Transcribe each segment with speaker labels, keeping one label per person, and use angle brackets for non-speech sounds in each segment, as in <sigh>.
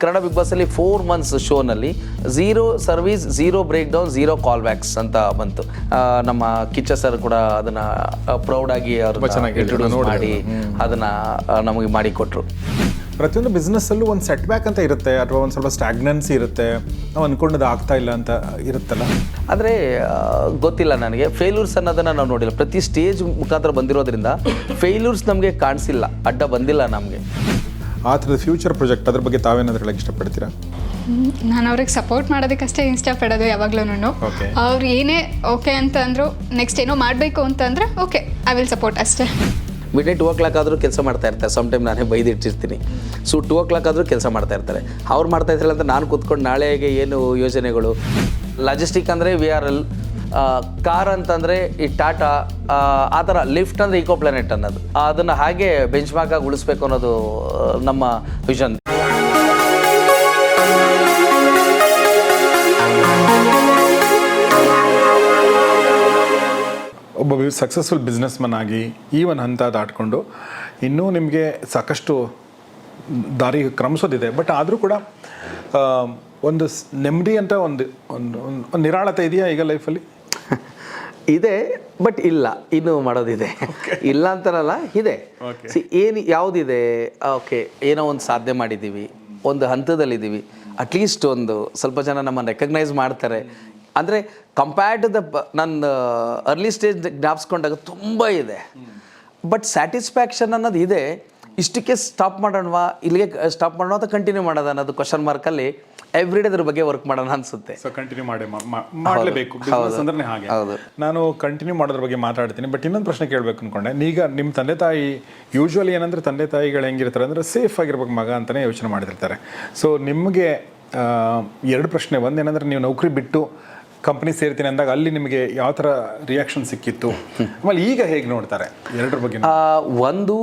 Speaker 1: Kannada big boss ಅಲ್ಲಿ four months ಶೋನಲ್ಲಿ zero service zero break down zero call backs ಅಂತ ಬಂತು. ನಮ್ಮ ಕಿಚ್ಚ ಸರ್ ಕೂಡ ಅದನ್ನ ಪ್ರೌಡ್ ಆಗಿ
Speaker 2: ನೋಡಿದೆ
Speaker 1: ಮಾಡಿ ಅದನ್ನ ನಮಗೆ ಮಾಡಿಕೊಟ್ರು. ಪ್ರತಿಯೊಂದು
Speaker 2: ಪ್ರತಿಯೊಂದು ಬಿಸ್ನೆಸ್ಸಲ್ಲೂ ಒಂದು ಸೆಟ್ ಬ್ಯಾಕ್ ಅಂತ ಇರುತ್ತೆ ಅಥವಾ ಒಂದು ಸ್ವಲ್ಪ ಸ್ಟಾಗ್ನೆನ್ಸಿ ಇರುತ್ತೆ ನಾವು ಅಂದ್ಕೊಂಡದ್ದು ಆಗ್ತಾ ಇಲ್ಲ ಅಂತ ಇರುತ್ತಲ್ಲ?
Speaker 1: ಆದರೆ ಗೊತ್ತಿಲ್ಲ ನನಗೆ. ಫೇಲ್ಯೂರ್ಸ್ ಅನ್ನೋದನ್ನ ನಾವು ನೋಡಿಲ್ಲ. ಪ್ರತಿ ಸ್ಟೇಜ್ ಮುಖಾಂತರ ಬಂದಿರೋದ್ರಿಂದ ಫೇಲ್ಯೂರ್ಸ್ ನಮಗೆ ಕಾಣಿಸಿಲ್ಲ. ಅಡ್ಡ ಬಂದಿಲ್ಲ ನಮಗೆ.
Speaker 2: ಆ ಥರದ ಫ್ಯೂಚರ್ ಪ್ರಾಜೆಕ್ಟ್ ಅದ್ರ ಬಗ್ಗೆ ತಾವೇನಾದ್ರೂ ಹೇಳಕ್ಕೆ ಇಷ್ಟಪಡ್ತೀರಾ?
Speaker 3: ನಾನು ಅವ್ರಿಗೆ ಸಪೋರ್ಟ್ ಮಾಡೋದಕ್ಕಷ್ಟೇ ಇಷ್ಟಪಡೋದು ಯಾವಾಗ್ಲೂ
Speaker 2: Okay.
Speaker 3: ಅವ್ರು ಏನೇ ಓಕೆ ಅಂತ ಅಂದ್ರು ನೆಕ್ಸ್ಟ್ ಏನೋ ಮಾಡಬೇಕು ಅಂತಂದ್ರೆ ಓಕೆ ಐ ವಿಲ್ ಸಪೋರ್ಟ್ ಅಷ್ಟೇ.
Speaker 1: Midnight two o'clock ಆದರೂ ಕೆಲಸ ಮಾಡ್ತಾ ಇರ್ತಾರೆ. ಸಮ್ ಟೈಮ್ ನಾನೇ ಬೈದಿಟ್ಟಿರ್ತೀನಿ ಸೊ ಟೂ ಓ ಕ್ಲಾಕ್ ಆದರೂ ಕೆಲಸ ಮಾಡ್ತಾ ಇರ್ತಾರೆ. ಅವ್ರು ಮಾಡ್ತಾ ಇದ್ರಲ್ಲ ಅಂತ ನಾನು ಕೂತ್ಕೊಂಡು ನಾಳೆಗೆ ಏನು ಯೋಜನೆಗಳು? ಲಾಜಿಸ್ಟಿಕ್ ಅಂದರೆ ವಿ ಆರ್ ಎಲ್ ಕಾರ್ ಅಂತಂದರೆ ಈ ಟಾಟಾ ಆ, ಥರ ಲಿಫ್ಟ್ ಅಂದರೆ ಈಕೋ ಪ್ಲಾನೆಟ್ ಅನ್ನೋದು. ಅದನ್ನು ಹಾಗೆ ಬೆಂಚ್ ಮಾರ್ಕಾಗಿ ಉಳಿಸ್ಬೇಕು ಅನ್ನೋದು ನಮ್ಮ ವಿಷನ್
Speaker 2: ಒಬ್ಬ ಸಕ್ಸಸ್ಫುಲ್ ಬಿಸ್ನೆಸ್ ಮನ್ ಆಗಿ ಈ ಒಂದು ಹಂತ ದಾಟ್ಕೊಂಡು ಇನ್ನೂ ನಿಮಗೆ ಸಾಕಷ್ಟು ದಾರಿ ಕ್ರಮಿಸೋದಿದೆ. ಬಟ್ ಆದರೂ ಕೂಡ ಒಂದು ನೆಮ್ಮದಿ ಅಂತ ಒಂದು ಒಂದು ನಿರಾಳತೆ ಇದೆಯಾ ಈಗ ಲೈಫಲ್ಲಿ
Speaker 1: ಇದೆ ಬಟ್ ಇಲ್ಲ. ಇನ್ನೂ ಮಾಡೋದಿದೆ. <laughs> ಇಲ್ಲ ಅಂತಾರಲ್ಲ ಇದೆ. ಸಿ ಏನು ಯಾವುದಿದೆ? ಓಕೆ ಏನೋ ಒಂದು ಸಾಧನೆ ಮಾಡಿದ್ದೀವಿ ಒಂದು ಹಂತದಲ್ಲಿದ್ದೀವಿ ಅಟ್ಲೀಸ್ಟ್ ಒಂದು ಸ್ವಲ್ಪ ಜನ ನಮ್ಮನ್ನು ರೆಕಗ್ನೈಸ್ ಮಾಡ್ತಾರೆ. ಅಂದರೆ ಕಂಪೇರ್ಡ್ ಟು ದ ನನ್ನ ಅರ್ಲಿ ಸ್ಟೇಜ್ ಜ್ಞಾಪಿಸ್ಕೊಂಡಾಗ ತುಂಬ ಇದೆ. ಬಟ್ ಸ್ಯಾಟಿಸ್ಫ್ಯಾಕ್ಷನ್ ಅನ್ನೋದು ಇದೆ. ಇಷ್ಟಕ್ಕೆ ಸ್ಟಾಪ್ ಮಾಡೋಣವಾ? ಇಲ್ಲಿಗೆ ಸ್ಟಾಪ್ ಮಾಡೋಣ ಅಥವಾ ಕಂಟಿನ್ಯೂ ಮಾಡೋದ ಅನ್ನೋದು ಕ್ವಶನ್ ಮಾರ್ಕಲ್ಲಿ ಎವ್ರಿ ಡೇ ಅದ್ರ ಬಗ್ಗೆ ವರ್ಕ್ ಮಾಡೋಣ ಅನ್ಸುತ್ತೆ.
Speaker 2: ಸೊ ಕಂಟಿನ್ಯೂ ಮಾಡಿ ಮಾಡಲೇಬೇಕು. ಬಿಸ್ನೆಸ್ ಅಂದ್ರೆ ಹಾಗೆ. ನಾನು ಕಂಟಿನ್ಯೂ ಮಾಡೋದ್ರ ಬಗ್ಗೆ ಮಾತಾಡ್ತೀನಿ ಬಟ್ ಇನ್ನೊಂದು ಪ್ರಶ್ನೆ ಕೇಳಬೇಕು ಅನ್ಕೊಂಡೆ. ಈಗ ನಿಮ್ಮ ತಂದೆ ತಾಯಿ ಯೂಶ್ವಲಿ ಏನಂದ್ರೆ ತಂದೆ ತಾಯಿಗಳು ಹೆಂಗಿರ್ತಾರೆ ಅಂದ್ರೆ ಸೇಫ್ ಆಗಿರ್ಬೇಕು ಮಗ ಅಂತಾನೆ ಯೋಚನೆ ಮಾಡಿರ್ತಾರೆ ಸೊ ನಿಮಗೆ ಎರಡು ಪ್ರಶ್ನೆ. ಒಂದೇನಂದ್ರೆ ನೀವು ನೌಕರಿ ಬಿಟ್ಟು ಕಂಪ್ನಿ ಸೇರ್ತೀನಿ ಅಂದಾಗ ಅಲ್ಲಿ ನಿಮಗೆ ಯಾವ ಥರ ರಿಯಾಕ್ಷನ್ ಸಿಕ್ಕಿತ್ತು? ಆಮೇಲೆ ಈಗ ಹೇಗೆ ನೋಡ್ತಾರೆ? ಎರಡರ ಬಗ್ಗೆ
Speaker 1: ಒಂದು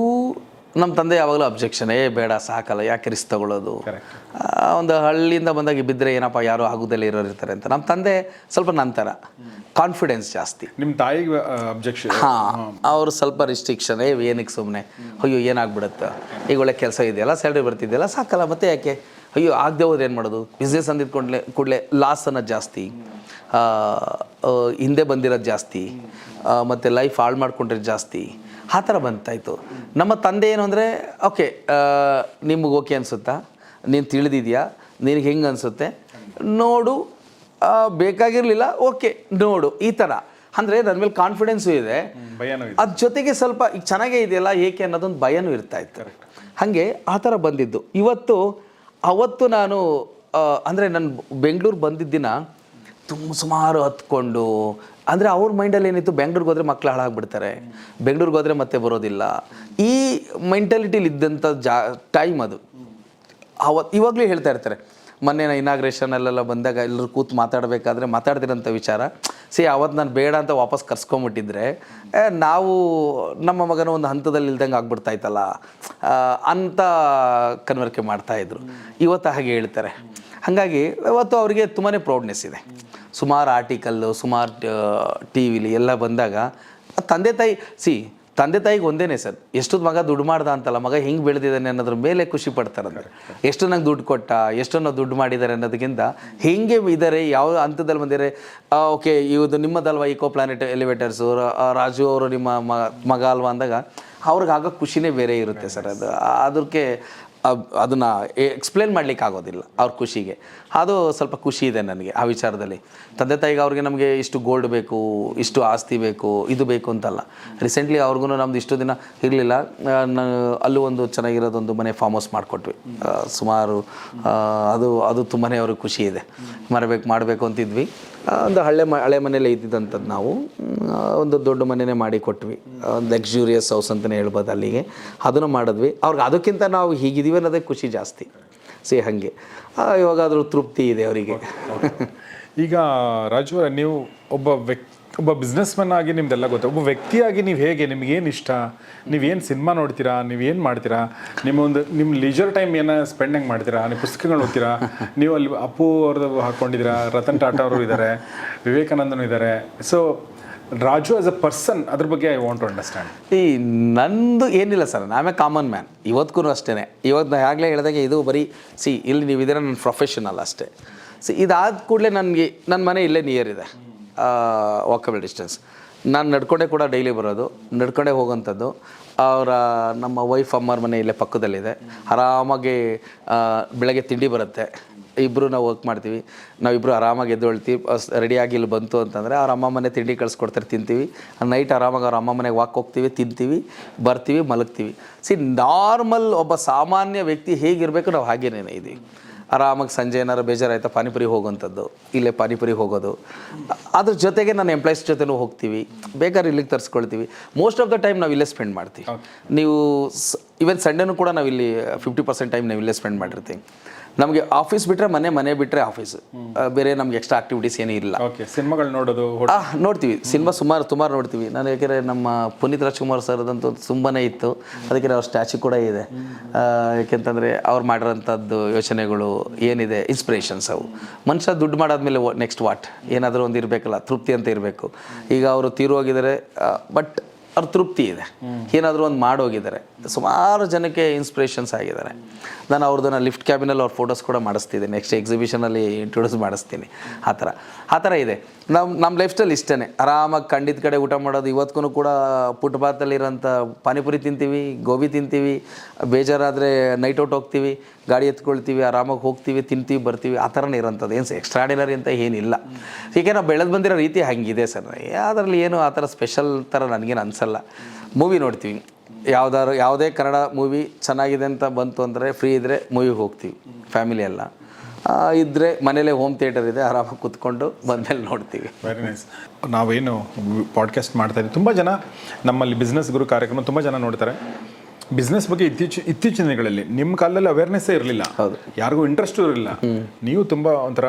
Speaker 1: ನಮ್ಮ ತಂದೆ ಯಾವಾಗಲೂ ಅಬ್ಜೆಕ್ಷನ್ ಏ ಬೇಡ ಸಾಕಲ್ಲ ಯಾಕೆ ರಿಸ್ಕ್ ತಗೊಳ್ಳೋದು? ಒಂದು ಹಳ್ಳಿಯಿಂದ ಬಂದಾಗ ಬಿದ್ದರೆ ಏನಪ್ಪ ಯಾರು ಆಗುದಲ್ಲೇ ಇರೋರು ಇರ್ತಾರೆ ಅಂತ. ನಮ್ಮ ತಂದೆ ಸ್ವಲ್ಪ ನಂತರ ಕಾನ್ಫಿಡೆನ್ಸ್ ಜಾಸ್ತಿ.
Speaker 2: ನಿಮ್ಮ ತಾಯಿಗೆ ಅಬ್ಜೆಕ್ಷನ್
Speaker 1: ಹಾಂ ಅವರು ಸ್ವಲ್ಪ ರಿಸ್ಟ್ರಿಕ್ಷನ್ ಏ ಏನಕ್ಕೆ ಸುಮ್ಮನೆ ಅಯ್ಯೋ ಏನಾಗ್ಬಿಡುತ್ತೆ? ಈಗ ಒಳ್ಳೆ ಕೆಲಸ ಇದೆಯಲ್ಲ ಸ್ಯಾಲ್ರಿ ಬರ್ತಿದೆಯಲ್ಲ ಸಾಕಲ್ಲ ಮತ್ತೆ ಯಾಕೆ? ಅಯ್ಯೋ ಆಗದೆ ಹೋದ್ರೆ ಏನು ಮಾಡೋದು? ಬಿಸ್ನೆಸ್ ಅಂದಿದ್ಕೊಂಡ್ಲೆ ಕೂಡಲೇ ಲಾಸ್ ಅನ್ನೋದು ಜಾಸ್ತಿ. ಹಿಂದೆ ಬಂದಿರೋದು ಜಾಸ್ತಿ. ಮತ್ತೆ ಲೈಫ್ ಹಾಳು ಮಾಡಿಕೊಂಡ್ರೆ ಜಾಸ್ತಿ. ಆ ಥರ ಬಂತಾಯಿತು. ನಮ್ಮ ತಂದೆ ಏನು ಅಂದರೆ ಓಕೆ ನಿಮಗೆ ಓಕೆ ಅನಿಸುತ್ತಾ? ನೀನು ತಿಳಿದಿದೆಯಾ? ನಿನಗೆ ಹೆಂಗೆ ಅನಿಸುತ್ತೆ? ನೋಡು ಬೇಕಾಗಿರಲಿಲ್ಲ ಓಕೆ ನೋಡು ಈ ಥರ. ಅಂದರೆ ನನ್ನ ಮೇಲೆ ಕಾನ್ಫಿಡೆನ್ಸು ಇದೆ.
Speaker 2: ಭಯನೂ ಇದೆ.
Speaker 1: ಅದ್ರ ಜೊತೆಗೆ ಸ್ವಲ್ಪ ಈಗ ಚೆನ್ನಾಗೇ ಇದೆಯಲ್ಲ ಏಕೆ ಅನ್ನೋದೊಂದು ಭಯನೂ ಇರ್ತಾ ಇತ್ತು. ಹಾಗೆ ಆ ಥರ ಬಂದಿದ್ದು. ಇವತ್ತು ಅವತ್ತು ನಾನು ಅಂದರೆ ನಾನು ಬೆಂಗಳೂರು ಬಂದಿದ್ದ ದಿನ ತುಂಬ ಸುಮಾರು ಹತ್ಕೊಂಡು ಅಂದರೆ ಅವ್ರ ಮೈಂಡಲ್ಲಿ ಏನಿತ್ತು ಬೆಂಗ್ಳೂರಿಗೆ ಹೋದರೆ ಮಕ್ಕಳು ಹಾಳಾಗ್ಬಿಡ್ತಾರೆ ಬೆಂಗ್ಳೂರಿಗೆ ಹೋದರೆ ಮತ್ತೆ ಬರೋದಿಲ್ಲ. ಈ ಮೆಂಟಾಲಿಟಿಲಿ ಇದ್ದಂಥ ಜಾ ಟೈಮ್ ಅದು. ಅವ ಇವಾಗಲೂ ಹೇಳ್ತಾ ಇರ್ತಾರೆ ಮೊನ್ನೆ ಇನಾಗ್ರೇಷನಲ್ಲೆಲ್ಲ ಬಂದಾಗ ಎಲ್ಲರೂ ಕೂತು ಮಾತಾಡಬೇಕಾದ್ರೆ ಮಾತಾಡ್ತಿರೋಂಥ ವಿಚಾರ. ಸಿ ಅವತ್ತು ನಾನು ಬೇಡ ಅಂತ ವಾಪಸ್ ಕರ್ಸ್ಕೊಂಬಿಟ್ಟಿದ್ರೆ ನಾವು ನಮ್ಮ ಮಗನ ಒಂದು ಹಂತದಲ್ಲಿ ಇಲ್ದಂಗೆ ಆಗ್ಬಿಡ್ತಾ ಇತ್ತಲ್ಲ ಆ, ಅಂತ ಕನ್ವರ್ಕೆ ಮಾಡ್ತಾಯಿದ್ರು ಇವತ್ತು ಹಾಗೆ ಹೇಳ್ತಾರೆ. ಹಾಗಾಗಿ ಇವತ್ತು ಅವರಿಗೆ ತುಂಬಾ ಪ್ರೌಡ್ನೆಸ್ ಇದೆ. ಸುಮಾರು ಆರ್ಟಿಕಲ್ಲು ಸುಮಾರು ಟಿ ವಿಲಿ ಎಲ್ಲ ಬಂದಾಗ ತಂದೆ ತಾಯಿ ಸಿ ತಂದೆ ತಾಯಿಗೆ ಒಂದೇನೆ ಸರ್ ಎಷ್ಟು ಮಗ ದುಡ್ಡು ಮಾಡ್ದ ಅಂತಲ್ಲ ಮಗ ಹೆಂಗೆ ಬೆಳೆದಿದ್ದಾನೆ ಅನ್ನೋದ್ರ ಮೇಲೆ ಖುಷಿ ಪಡ್ತಾರೆ ಎಷ್ಟು ನಂಗೆ ದುಡ್ಡು ಕೊಟ್ಟ ಎಷ್ಟೊಂದು ದುಡ್ಡು ಮಾಡಿದ್ದಾರೆ ಅನ್ನೋದಕ್ಕಿಂತ ಹೆಂಗೆ ಇದ್ದಾರೆ ಯಾವ ಹಂತದಲ್ಲಿ ಬಂದಿದ್ದಾರೆ ಓಕೆ ಇದು ನಿಮ್ಮದಲ್ವಾ ಇಕೋ ಪ್ಲಾನೆಟ್ ಎಲಿವೇಟರ್ಸು ರಾಜು ಅವರು ನಿಮ್ಮ ಮಗ ಅಲ್ವಾ ಅಂದಾಗ ಅವ್ರಿಗೆ ಆಗೋ ಖುಷಿನೇ ಬೇರೆ ಇರುತ್ತೆ ಸರ್ ಅದು ಅದಕ್ಕೆ ಅದನ್ನು ಎಕ್ಸ್ಪ್ಲೇನ್ ಮಾಡ್ಲಿಕ್ಕೆ ಆಗೋದಿಲ್ಲ ಅವ್ರ ಖುಷಿಗೆ. ಅದು ಸ್ವಲ್ಪ ಖುಷಿ ಇದೆ ನನಗೆ ಆ ವಿಚಾರದಲ್ಲಿ. ತಂದೆ ತಾಯಿಗೆ ಅವ್ರಿಗೆ ನಮಗೆ ಇಷ್ಟು ಗೋಲ್ಡ್ ಬೇಕು, ಇಷ್ಟು ಆಸ್ತಿ ಬೇಕು, ಇದು ಬೇಕು ಅಂತಲ್ಲ. ರೀಸೆಂಟ್ಲಿ ಅವ್ರಿಗೂ ನಮ್ದು ಇಷ್ಟು ದಿನ ಇರಲಿಲ್ಲ. ಅಲ್ಲೂ ಒಂದು ಚೆನ್ನಾಗಿರೋದೊಂದು ಮನೆ ಫಾರ್ಮ್ ಹೌಸ್ ಮಾಡಿಕೊಟ್ವಿ. ಸುಮಾರು ಅದು ಅದು ತುಂಬಾ ಅವ್ರಿಗೆ ಖುಷಿ ಇದೆ. ಮರಬೇಕು, ಮಾಡಬೇಕು ಅಂತಿದ್ವಿ. ಒಂದು ಹಳೆ ಮ, ಹಳೆ ಮನೇಲಿ ಇದ್ದಿದ್ದಂಥದ್ದು ನಾವು. ಒಂದು ದೊಡ್ಡ ಮನೆನೇ ಮಾಡಿ ಕೊಟ್ವಿ. ಒಂದು ಲಕ್ಸುರಿಯಸ್ ಹೌಸ್ ಅಂತಲೇ ಹೇಳ್ಬೋದು ಅಲ್ಲಿಗೆ. ಅದನ್ನು ಮಾಡಿದ್ವಿ. ಅವ್ರಿಗೆ ಅದಕ್ಕಿಂತ ನಾವು ಹೀಗಿದ್ದೀವಿ ಅನ್ನೋದೇ ಖುಷಿ ಜಾಸ್ತಿ. ಸಿ, ಹಾಗೆ. ಇವಾಗಾದ್ರೂ ತೃಪ್ತಿ ಇದೆ ಅವರಿಗೆ.
Speaker 2: ಈಗ ರಾಜು ನೀವು ಒಬ್ಬ ವ್ಯಕ್ತಿ ಒಬ್ಬ ಬಿಸ್ನೆಸ್ ಮ್ಯಾನ್ ಆಗಿ ನಿಮ್ದೆಲ್ಲ ಗೊತ್ತು. ಒಬ್ಬ ವ್ಯಕ್ತಿಯಾಗಿ ನೀವು ಹೇಗೆ ನಿಮ್ಗೇನು ಇಷ್ಟ? ನೀವೇನು ಸಿನಿಮಾ ನೋಡ್ತೀರಾ? ನೀವೇನು ಮಾಡ್ತೀರಾ? ನಿಮ್ಮೊಂದು ನಿಮ್ಮ ಲೀಜರ್ ಟೈಮ್ ಏನೋ ಸ್ಪೆಂಡ್ ಹೆಂಗೆ ಮಾಡ್ತೀರಾ? ನೀವು ಪುಸ್ತಕಗಳು ಓದ್ತೀರಾ? ನೀವು ಅಲ್ಲಿ ಅಪ್ಪು ಅವ್ರದ್ದು ಹಾಕ್ಕೊಂಡಿದ್ದೀರಾ ರತನ್ ಟಾಟಾ ಅವರು ಇದ್ದಾರೆ ವಿವೇಕಾನಂದನು ಇದ್ದಾರೆ so Raju as a person ಅದ್ರ ಬಗ್ಗೆ ಐ ವಾಂಟ್ ಟು ಅಂಡರ್ಸ್ಟ್ಯಾಂಡ್
Speaker 1: ಈ ನಂದು ಏನಿಲ್ಲ ಸರ್ ನಾವೇ ಕಾಮನ್ ಮ್ಯಾನ್ ಇವತ್ತಿಗೂ ಅಷ್ಟೇ ಇವತ್ತು ನಾ ಆಗಲೇ ಹೇಳಿದಾಗೆ ಇದು ಬರೀ, ಸಿ, ಇಲ್ಲಿ ನೀವು ಇದ್ದೀರ ನನ್ನ ಪ್ರೊಫೆಷನಲ್ ಅಷ್ಟೇ. ಸಿ, ಇದಾದ ಕೂಡಲೇ ನನಗೆ ನನ್ನ ಮನೆ ಇಲ್ಲೇ ನಿಯರ್ ಇದೆ. ವಾಕಬಲ್ ಡಿಸ್ಟೆನ್ಸ್ ನಾನು ನಡ್ಕೊಂಡೇ ಕೂಡ ಡೈಲಿ ಬರೋದು. ನಡ್ಕೊಂಡೇ ಹೋಗೋಂಥದ್ದು. ಅವರ, ನಮ್ಮ ವೈಫ್ ಅಮ್ಮರ ಮನೆ ಇಲ್ಲೇ ಪಕ್ಕದಲ್ಲಿದೆ. ಆರಾಮಾಗಿ ಬೆಳಗ್ಗೆ ತಿಂಡಿ ಬರುತ್ತೆ. ಇಬ್ಬರು ನಾವು ವರ್ಕ್ ಮಾಡ್ತೀವಿ. ನಾವಿಬ್ಬರು ಆರಾಮಾಗಿ ಎದ್ದೊಳ್ತೀವಿ ರೆಡಿಯಾಗಿ ಇಲ್ಲಿ ಬಂತು ಅಂತಂದರೆ ಅವ್ರ ಅಮ್ಮ ಮನೆ ತಿಂಡಿ ಕಳಿಸ್ಕೊಡ್ತಾರೆ, ತಿಂತೀವಿ. ನೈಟ್ ಆರಾಮಾಗಿ ಅವ್ರ ಅಮ್ಮ ಮನೆಗೆ ವಾಕ್ ಹೋಗ್ತೀವಿ, ತಿಂತೀವಿ, ಬರ್ತೀವಿ, ಮಲಗ್ತೀವಿ. ಸಿ ನಾರ್ಮಲ್ ಒಬ್ಬ ಸಾಮಾನ್ಯ ವ್ಯಕ್ತಿ ಹೇಗಿರಬೇಕು ನಾವು ಹಾಗೇನೇ ಇದ್ದೀವಿ ಆರಾಮಾಗಿ ಸಂಜೆ ಏನಾರು ಬೇಜಾರಾಯ್ತಾ ಪಾನಿಪುರಿ ಹೋಗುವಂಥದ್ದು ಇಲ್ಲೇ ಪಾನಿಪುರಿ ಹೋಗೋದು. ಅದ್ರ ಜೊತೆಗೆ ನನ್ನ ಎಂಪ್ಲಾಯ್ಸ್ ಜೊತೆನೂ ಹೋಗ್ತೀವಿ ಬೇಕಾದ್ರೆ ಇಲ್ಲಿಗೆ ತರಿಸ್ಕೊಳ್ತೀವಿ. ಮೋಸ್ಟ್ ಆಫ್ ದ ಟೈಮ್ ನಾವು ಇಲ್ಲೇ ಸ್ಪೆಂಡ್ ಮಾಡ್ತೀವಿ ನೀವು ಇವನ್ ಸಂಡೇನೂ ಕೂಡ ನಾವು ಇಲ್ಲಿ ಫಿಫ್ಟಿ ಪರ್ಸೆಂಟ್ ಟೈಮ್ ನಾವು ಇಲ್ಲೇ ಸ್ಪೆಂಡ್ ಮಾಡಿರ್ತೀವಿ. ನಮಗೆ ಆಫೀಸ್ ಬಿಟ್ಟರೆ ಮನೆ ಮನೆ ಬಿಟ್ಟರೆ ಆಫೀಸ್ ಬೇರೆ ನಮ್ಗೆ ಎಕ್ಸ್ಟ್ರಾ ಆಕ್ಟಿವಿಟೀಸ್ ಏನೂ ಇಲ್ಲ.
Speaker 2: ಓಕೆ ಸಿನಿಮಾಗಳು ನೋಡೋದು
Speaker 1: ನೋಡ್ತೀವಿ. ಸಿನಿಮಾ ಸುಮಾರು ಸುಮಾರು ನೋಡ್ತೀವಿ. ನಾನು ಯಾಕೆಂದರೆ ನಮ್ಮ ಪುನೀತ್ ರಾಜ್ಕುಮಾರ್ ಸರ್ದಂತೂ ತುಂಬಾ ಇತ್ತು. ಅದಕ್ಕೆ ಅವ್ರ ಸ್ಟ್ಯಾಚು ಕೂಡ ಇದೆ. ಯಾಕೆಂತಂದರೆ ಅವ್ರು ಮಾಡಿರೋಂಥದ್ದು ಯೋಚನೆಗಳು ಏನಿದೆ? ಇನ್ಸ್ಪಿರೇಷನ್ಸ್ ಅವು. ಮನುಷ್ಯ ದುಡ್ಡು ಮಾಡಾದ್ಮೇಲೆ ನೆಕ್ಸ್ಟ್ ವಾಟ್ ಏನಾದರೂ ಒಂದು ಇರಬೇಕಲ್ಲ ತೃಪ್ತಿ ಅಂತ ಇರಬೇಕು. ಈಗ ಅವರು ತೀರು ಹೋಗಿದ್ದಾರೆ ಬಟ್ ಅವ್ರ ತೃಪ್ತಿ ಇದೆ. ಏನಾದರೂ ಒಂದು ಮಾಡೋಗಿದ್ದಾರೆ ಸುಮಾರು ಜನಕ್ಕೆ ಇನ್ಸ್ಪಿರೇಷನ್ಸ್ ಆಗಿದ್ದಾರೆ. ನಾನು ಅವ್ರದ್ದನ್ನ ಲಿಫ್ಟ್ ಕ್ಯಾಬಿನಲ್ಲಿ ಅವ್ರ ಫೋಟೋಸ್ ಕೂಡ ಮಾಡಿಸ್ತಿದ್ದೀನಿ. ನೆಕ್ಸ್ಟ್ ಎಕ್ಸಿಬಿಷನಲ್ಲಿ ಇಂಟ್ರೊಡ್ಯೂಸ್ ಮಾಡಿಸ್ತೀನಿ. ಆ ಥರ. ಆ ಥರ ಇದೆ. ನಮ್ಮ ನಮ್ಮ ಲೈಫ್ ಸ್ಟೈಲ್ ಇಷ್ಟೇ ಆರಾಮಾಗಿ ಖಂಡಿತ ಕಡೆ ಊಟ ಮಾಡೋದು. ಇವತ್ತಿಗೂ ಕೂಡ ಫುಟ್ಪಾತಲ್ಲಿರೋಂಥ ಪಾನಿಪುರಿ ತಿಂತೀವಿ, ಗೋಬಿ ತಿಂತೀವಿ, ಬೇಜಾರಾದರೆ ನೈಟ್ ಔಟ್ ಹೋಗ್ತೀವಿ, ಗಾಡಿ ಎತ್ಕೊಳ್ತೀವಿ, ಆರಾಮಾಗಿ ಹೋಗ್ತೀವಿ, ತಿಂತೀವಿ, ಬರ್ತೀವಿ, ಆ ಥರನೇ ಇರೋಂಥದ್ದು. ಏನು ಎಕ್ಸ್ಟ್ರಾಡಿನರಿ ಅಂತ ಏನಿಲ್ಲ. ಹೀಗೆ ನಾವು ಬೆಳೆದು ಬಂದಿರೋ ರೀತಿ ಹಾಗಿದೆ ಸರ್. ಅದರಲ್ಲಿ ಏನು ಆ ಥರ ಸ್ಪೆಷಲ್ ಥರ ನನಗೇನು ಅನಿಸಲ್ಲ. ಮೂವಿ ನೋಡ್ತೀವಿ. ಯಾವ್ದಾದ್ರು ಯಾವುದೇ ಕನ್ನಡ ಮೂವಿ ಚೆನ್ನಾಗಿದೆ ಅಂತ ಬಂತು ಅಂದರೆ ಫ್ರೀ ಇದ್ದರೆ ಮೂವಿಗೆ ಹೋಗ್ತೀವಿ ಫ್ಯಾಮಿಲಿ ಎಲ್ಲ. ಇದ್ದರೆ ಮನೇಲೇ ಹೋಮ್ ಥಿಯೇಟರ್ ಇದೆ ಆರಾಮಾಗಿ ಕೂತ್ಕೊಂಡು ಬಂದಮೇಲೆ ನೋಡ್ತೀವಿ.
Speaker 2: ವೆರಿ ನೈಸ್ ನಾವೇನು ಪಾಡ್ಕಾಸ್ಟ್ ಮಾಡ್ತಾ ಇದ್ದೀವಿ. ತುಂಬ ಜನ ನಮ್ಮಲ್ಲಿ ಬಿಸ್ನೆಸ್ ಗುರು ಕಾರ್ಯಕ್ರಮ ತುಂಬ ಜನ ನೋಡ್ತಾರೆ. ಬಿಸ್ನೆಸ್ ಬಗ್ಗೆ ಇತ್ತೀಚೆ ಇತ್ತೀಚಿನ ದಿನಗಳಲ್ಲಿ ನಿಮ್ಮ ಕಾಲದಲ್ಲಿ ಅವೇರ್ನೆಸ್ಸೇ ಇರಲಿಲ್ಲ.
Speaker 1: ಹೌದು.
Speaker 2: ಯಾರಿಗೂ ಇಂಟ್ರೆಸ್ಟು ಇರಲಿಲ್ಲ. ನೀವು ತುಂಬ ಒಂಥರ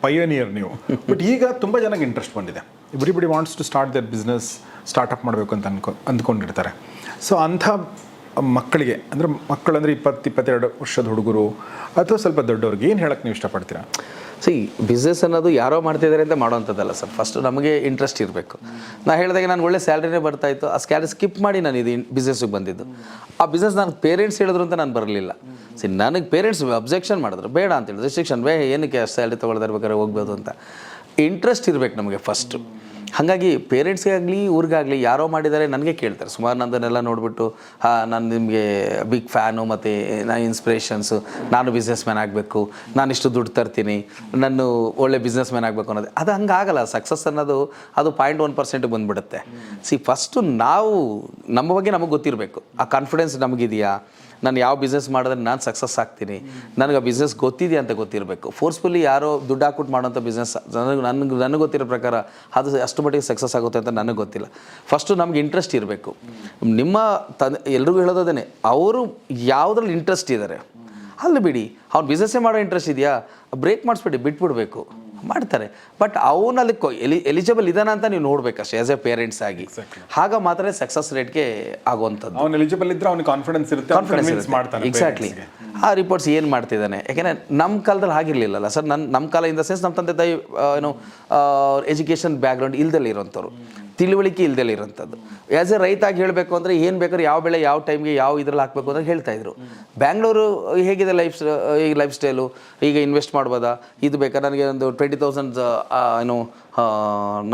Speaker 2: ಪಯೋನಿಯರ್ ನೀವು. <laughs> ಬಟ್ ಈಗ ತುಂಬ ಜನಕ್ಕೆ ಇಂಟ್ರೆಸ್ಟ್ ಬಂದಿದೆ. Everybody wants to start their business startup ಮಾಡಬೇಕು ಅಂತ ಅನ್ಕೊ, ಅಂದ್ಕೊಂಡಿರ್ತಾರೆ. ಸೊ ಅಂಥ ಮಕ್ಕಳಿಗೆ, ಅಂದರೆ ಮಕ್ಕಳಂದ್ರೆ ಇಪ್ಪತ್ತು, ಇಪ್ಪತ್ತೆರಡು ವರ್ಷದ ಹುಡುಗರು ಅಥವಾ ಸ್ವಲ್ಪ ದೊಡ್ಡವ್ರಿಗೆ ಏನು ಹೇಳಕ್ಕೆ ನೀವು ಇಷ್ಟಪಡ್ತೀರಾ?
Speaker 1: ಸಿ ಬಿಸ್ನೆಸ್ ಅನ್ನೋದು ಯಾರೋ ಮಾಡ್ತಿದ್ದಾರೆ ಅಂತ ಮಾಡೋವಂಥದ್ದಲ್ಲ ಸರ್. ಫಸ್ಟ್ ನಮಗೆ ಇಂಟ್ರೆಸ್ಟ್ ಇರಬೇಕು. ನಾನು ಹೇಳಿದಾಗ ನಾನು ಒಳ್ಳೆ ಸ್ಯಾಲ್ರಿನೇ ಬರ್ತಾ ಇತ್ತು. ಆ ಸ್ಯಾಲ್ರಿ ಸ್ಕಿಪ್ ಮಾಡಿ ನಾನು ಇದು ಬಿಸ್ನೆಸ್ಗೆ ಬಂದಿದ್ದು. ಆ ಬಿಸ್ನೆಸ್ ನಾನು ಪೇರೆಂಟ್ಸ್ ಹೇಳಿದ್ರು ಅಂತ ನಾನು ಬರಲಿಲ್ಲ. ಸಿ ನನಗೆ ಪೇರೆಂಟ್ಸ್ ಅಬ್ಜೆಕ್ಷನ್ ಮಾಡಿದ್ರು. ಬೇಡ ಅಂತ ಹೇಳಿದ್ರು. ರಿಸ್ಟ್ರಿಕ್ಷನ್ ಬೇ, ಏನಕ್ಕೆ ಸ್ಯಾಲ್ರಿ ತೊಗೊಳ್ತಾ ಇರ್ಬೇಕಾದ್ರೆ ಹೋಗ್ಬೋದು ಅಂತ. ಇಂಟ್ರೆಸ್ಟ್ ಇರಬೇಕು ನಮಗೆ ಫಸ್ಟು ಹಾಗಾಗಿ ಪೇರೆಂಟ್ಸ್ಗೆ ಆಗಲಿ ಊರಿಗಾಗಲಿ ಯಾರೋ ಮಾಡಿದ್ದಾರೆ ನನಗೆ ಕೇಳ್ತಾರೆ. ಸುಮಾರು ನಂದನ್ನೆಲ್ಲ ನೋಡಿಬಿಟ್ಟು, ಹಾಂ, ನಾನು ನಿಮಗೆ ಬಿಗ್ ಫ್ಯಾನು ಮತ್ತು ನಾನು ಇನ್ಸ್ಪಿರೇಷನ್ಸು ನಾನು ಬಿಸ್ನೆಸ್ ಮ್ಯಾನ್ ಆಗಬೇಕು, ನಾನು ಇಷ್ಟು ದುಡ್ಡು ತರ್ತೀನಿ, ನಾನು ಒಳ್ಳೆ ಬಿಸ್ನೆಸ್ ಮ್ಯಾನ್ ಆಗಬೇಕು ಅನ್ನೋದು. ಅದು ಹಂಗಾಗಲ್ಲ ಸಕ್ಸಸ್ ಅನ್ನೋದು, ಅದು ಪಾಯಿಂಟ್ ಒನ್ ಪರ್ಸೆಂಟ್ ಬಂದುಬಿಡುತ್ತೆ. ಸಿ ಫಸ್ಟು ನಾವು, ನಮ್ಮ ಬಗ್ಗೆ ನಮಗೆ ಗೊತ್ತಿರಬೇಕು. ಆ ಕಾನ್ಫಿಡೆನ್ಸ್ ನಮಗಿದೆಯಾ? ನಾನು ಯಾವ ಬಿಸ್ನೆಸ್ ಮಾಡಿದ್ರೆ ನಾನು ಸಕ್ಸಸ್ ಆಗ್ತೀನಿ? ನನಗೆ ಆ ಬಿಸ್ನೆಸ್ ಗೊತ್ತಿದೆ ಅಂತ ಗೊತ್ತಿರಬೇಕು. ಫೋರ್ಸ್ಫುಲ್ಲಿ ಯಾರೋ ದುಡ್ಡು ಹಾಕ್ಬಿಟ್ಟು ಮಾಡೋಂಥ ಬಿಸ್ನೆಸ್ ನನಗೆ ನನಗೆ ನನಗೆ ಗೊತ್ತಿರೋ ಪ್ರಕಾರ ಅದು ಅಷ್ಟು ಮಟ್ಟಿಗೆ ಸಕ್ಸಸ್ ಆಗುತ್ತೆ ಅಂತ ನನಗೆ ಗೊತ್ತಿಲ್ಲ. ಫಸ್ಟು ನಮ್ಗೆ ಇಂಟ್ರೆಸ್ಟ್ ಇರಬೇಕು. ನಿಮ್ಮ ತಂದೆ, ಎಲ್ರಿಗೂ ಹೇಳೋದೇನೆ ಅವರು ಯಾವುದ್ರಲ್ಲಿ ಇಂಟ್ರೆಸ್ಟ್ ಇದ್ದಾರೆ ಅಲ್ಲಿ ಬಿಡಿ. ಅವ್ನು ಬಿಸ್ನೆಸ್ಸೇ ಮಾಡೋ ಇಂಟ್ರೆಸ್ಟ್ ಇದೆಯಾ? ಬ್ರೇಕ್ ಮಾಡಿಸ್ಬಿಡಿ, ಬಿಟ್ಬಿಡ್ಬೇಕು. ಮಾಡ್ತಾರೆ. ಬಟ್ ಅವನಲ್ಲಿ ಎಲಿ ಎಲಿಜಿಬಲ್ ಇದಾನ ಅಂತ ನೀವು ನೋಡ್ಬೇಕಷ್ಟೇ ಆಸ್ ಎ ಪೇರೆಂಟ್ಸ್ ಆಗಿ. ಆಗ ಮಾತ್ರ ಸಕ್ಸಸ್ ರೇಟ್ಗೆ ಆಗುವಂಥದ್ದು.
Speaker 2: ಅವ್ನು ಎಲಿಜಿಬಲ್ ಇದ್ರೆ ಅವ್ನಿಗೆ ಕಾನ್ಫಿಡೆನ್ಸ್ ಇರುತ್ತೆ ಕಾನ್ಫಿಡೆನ್ಸ್ ಮಾಡ್ತಾನೆ
Speaker 1: ಎಕ್ಸಾಕ್ಟ್ಲಿ ಆ ರಿಪೋರ್ಟ್ಸ್ ಏನು ಮಾಡ್ತಿದ್ದಾನೆ? ಯಾಕೆಂದರೆ ನಮ್ಮ ಕಾಲದಲ್ಲಿ ಆಗಿರಲಿಲ್ಲಲ್ಲ ಸರ್ ನನ್ನ ನಮ್ಮ ಕಾಲ ಇನ್ ದ ಸೆನ್ಸ್ ನಮ್ಮ ತಂದೆ ತಾಯಿ ಏನು ಎಜುಕೇಷನ್ ಬ್ಯಾಕ್ಗ್ರೌಂಡ್ ಇಲ್ದಲ್ಲಿ ಇರೋಂಥವ್ರು ತಿಳುವಳಿಕೆ ಇಲ್ದಲ್ಲಿ ಇರೋಂಥದ್ದು ಆ್ಯಸ್ ಎ ರೈತಾಗಿ ಹೇಳಬೇಕು ಅಂದರೆ ಏನು ಬೇಕಾದ್ರೆ ಯಾವ ಬೆಳೆ ಯಾವ ಟೈಮ್ಗೆ ಯಾವ ಇದ್ರಲ್ಲಿ ಹಾಕಬೇಕು ಅಂತ ಹೇಳ್ತಾ ಇದ್ರು. ಬ್ಯಾಂಗ್ಳೂರು ಹೇಗಿದೆ ಲೈಫ್ ಈಗ ಲೈಫ್ ಸ್ಟೈಲು ಈಗ ಇನ್ವೆಸ್ಟ್ ಮಾಡ್ಬೋದಾ? ಇದು ಬೇಕಾ? ನನಗೆ ಒಂದು ಟ್ವೆಂಟಿ ತೌಸಂಡ್ ಏನು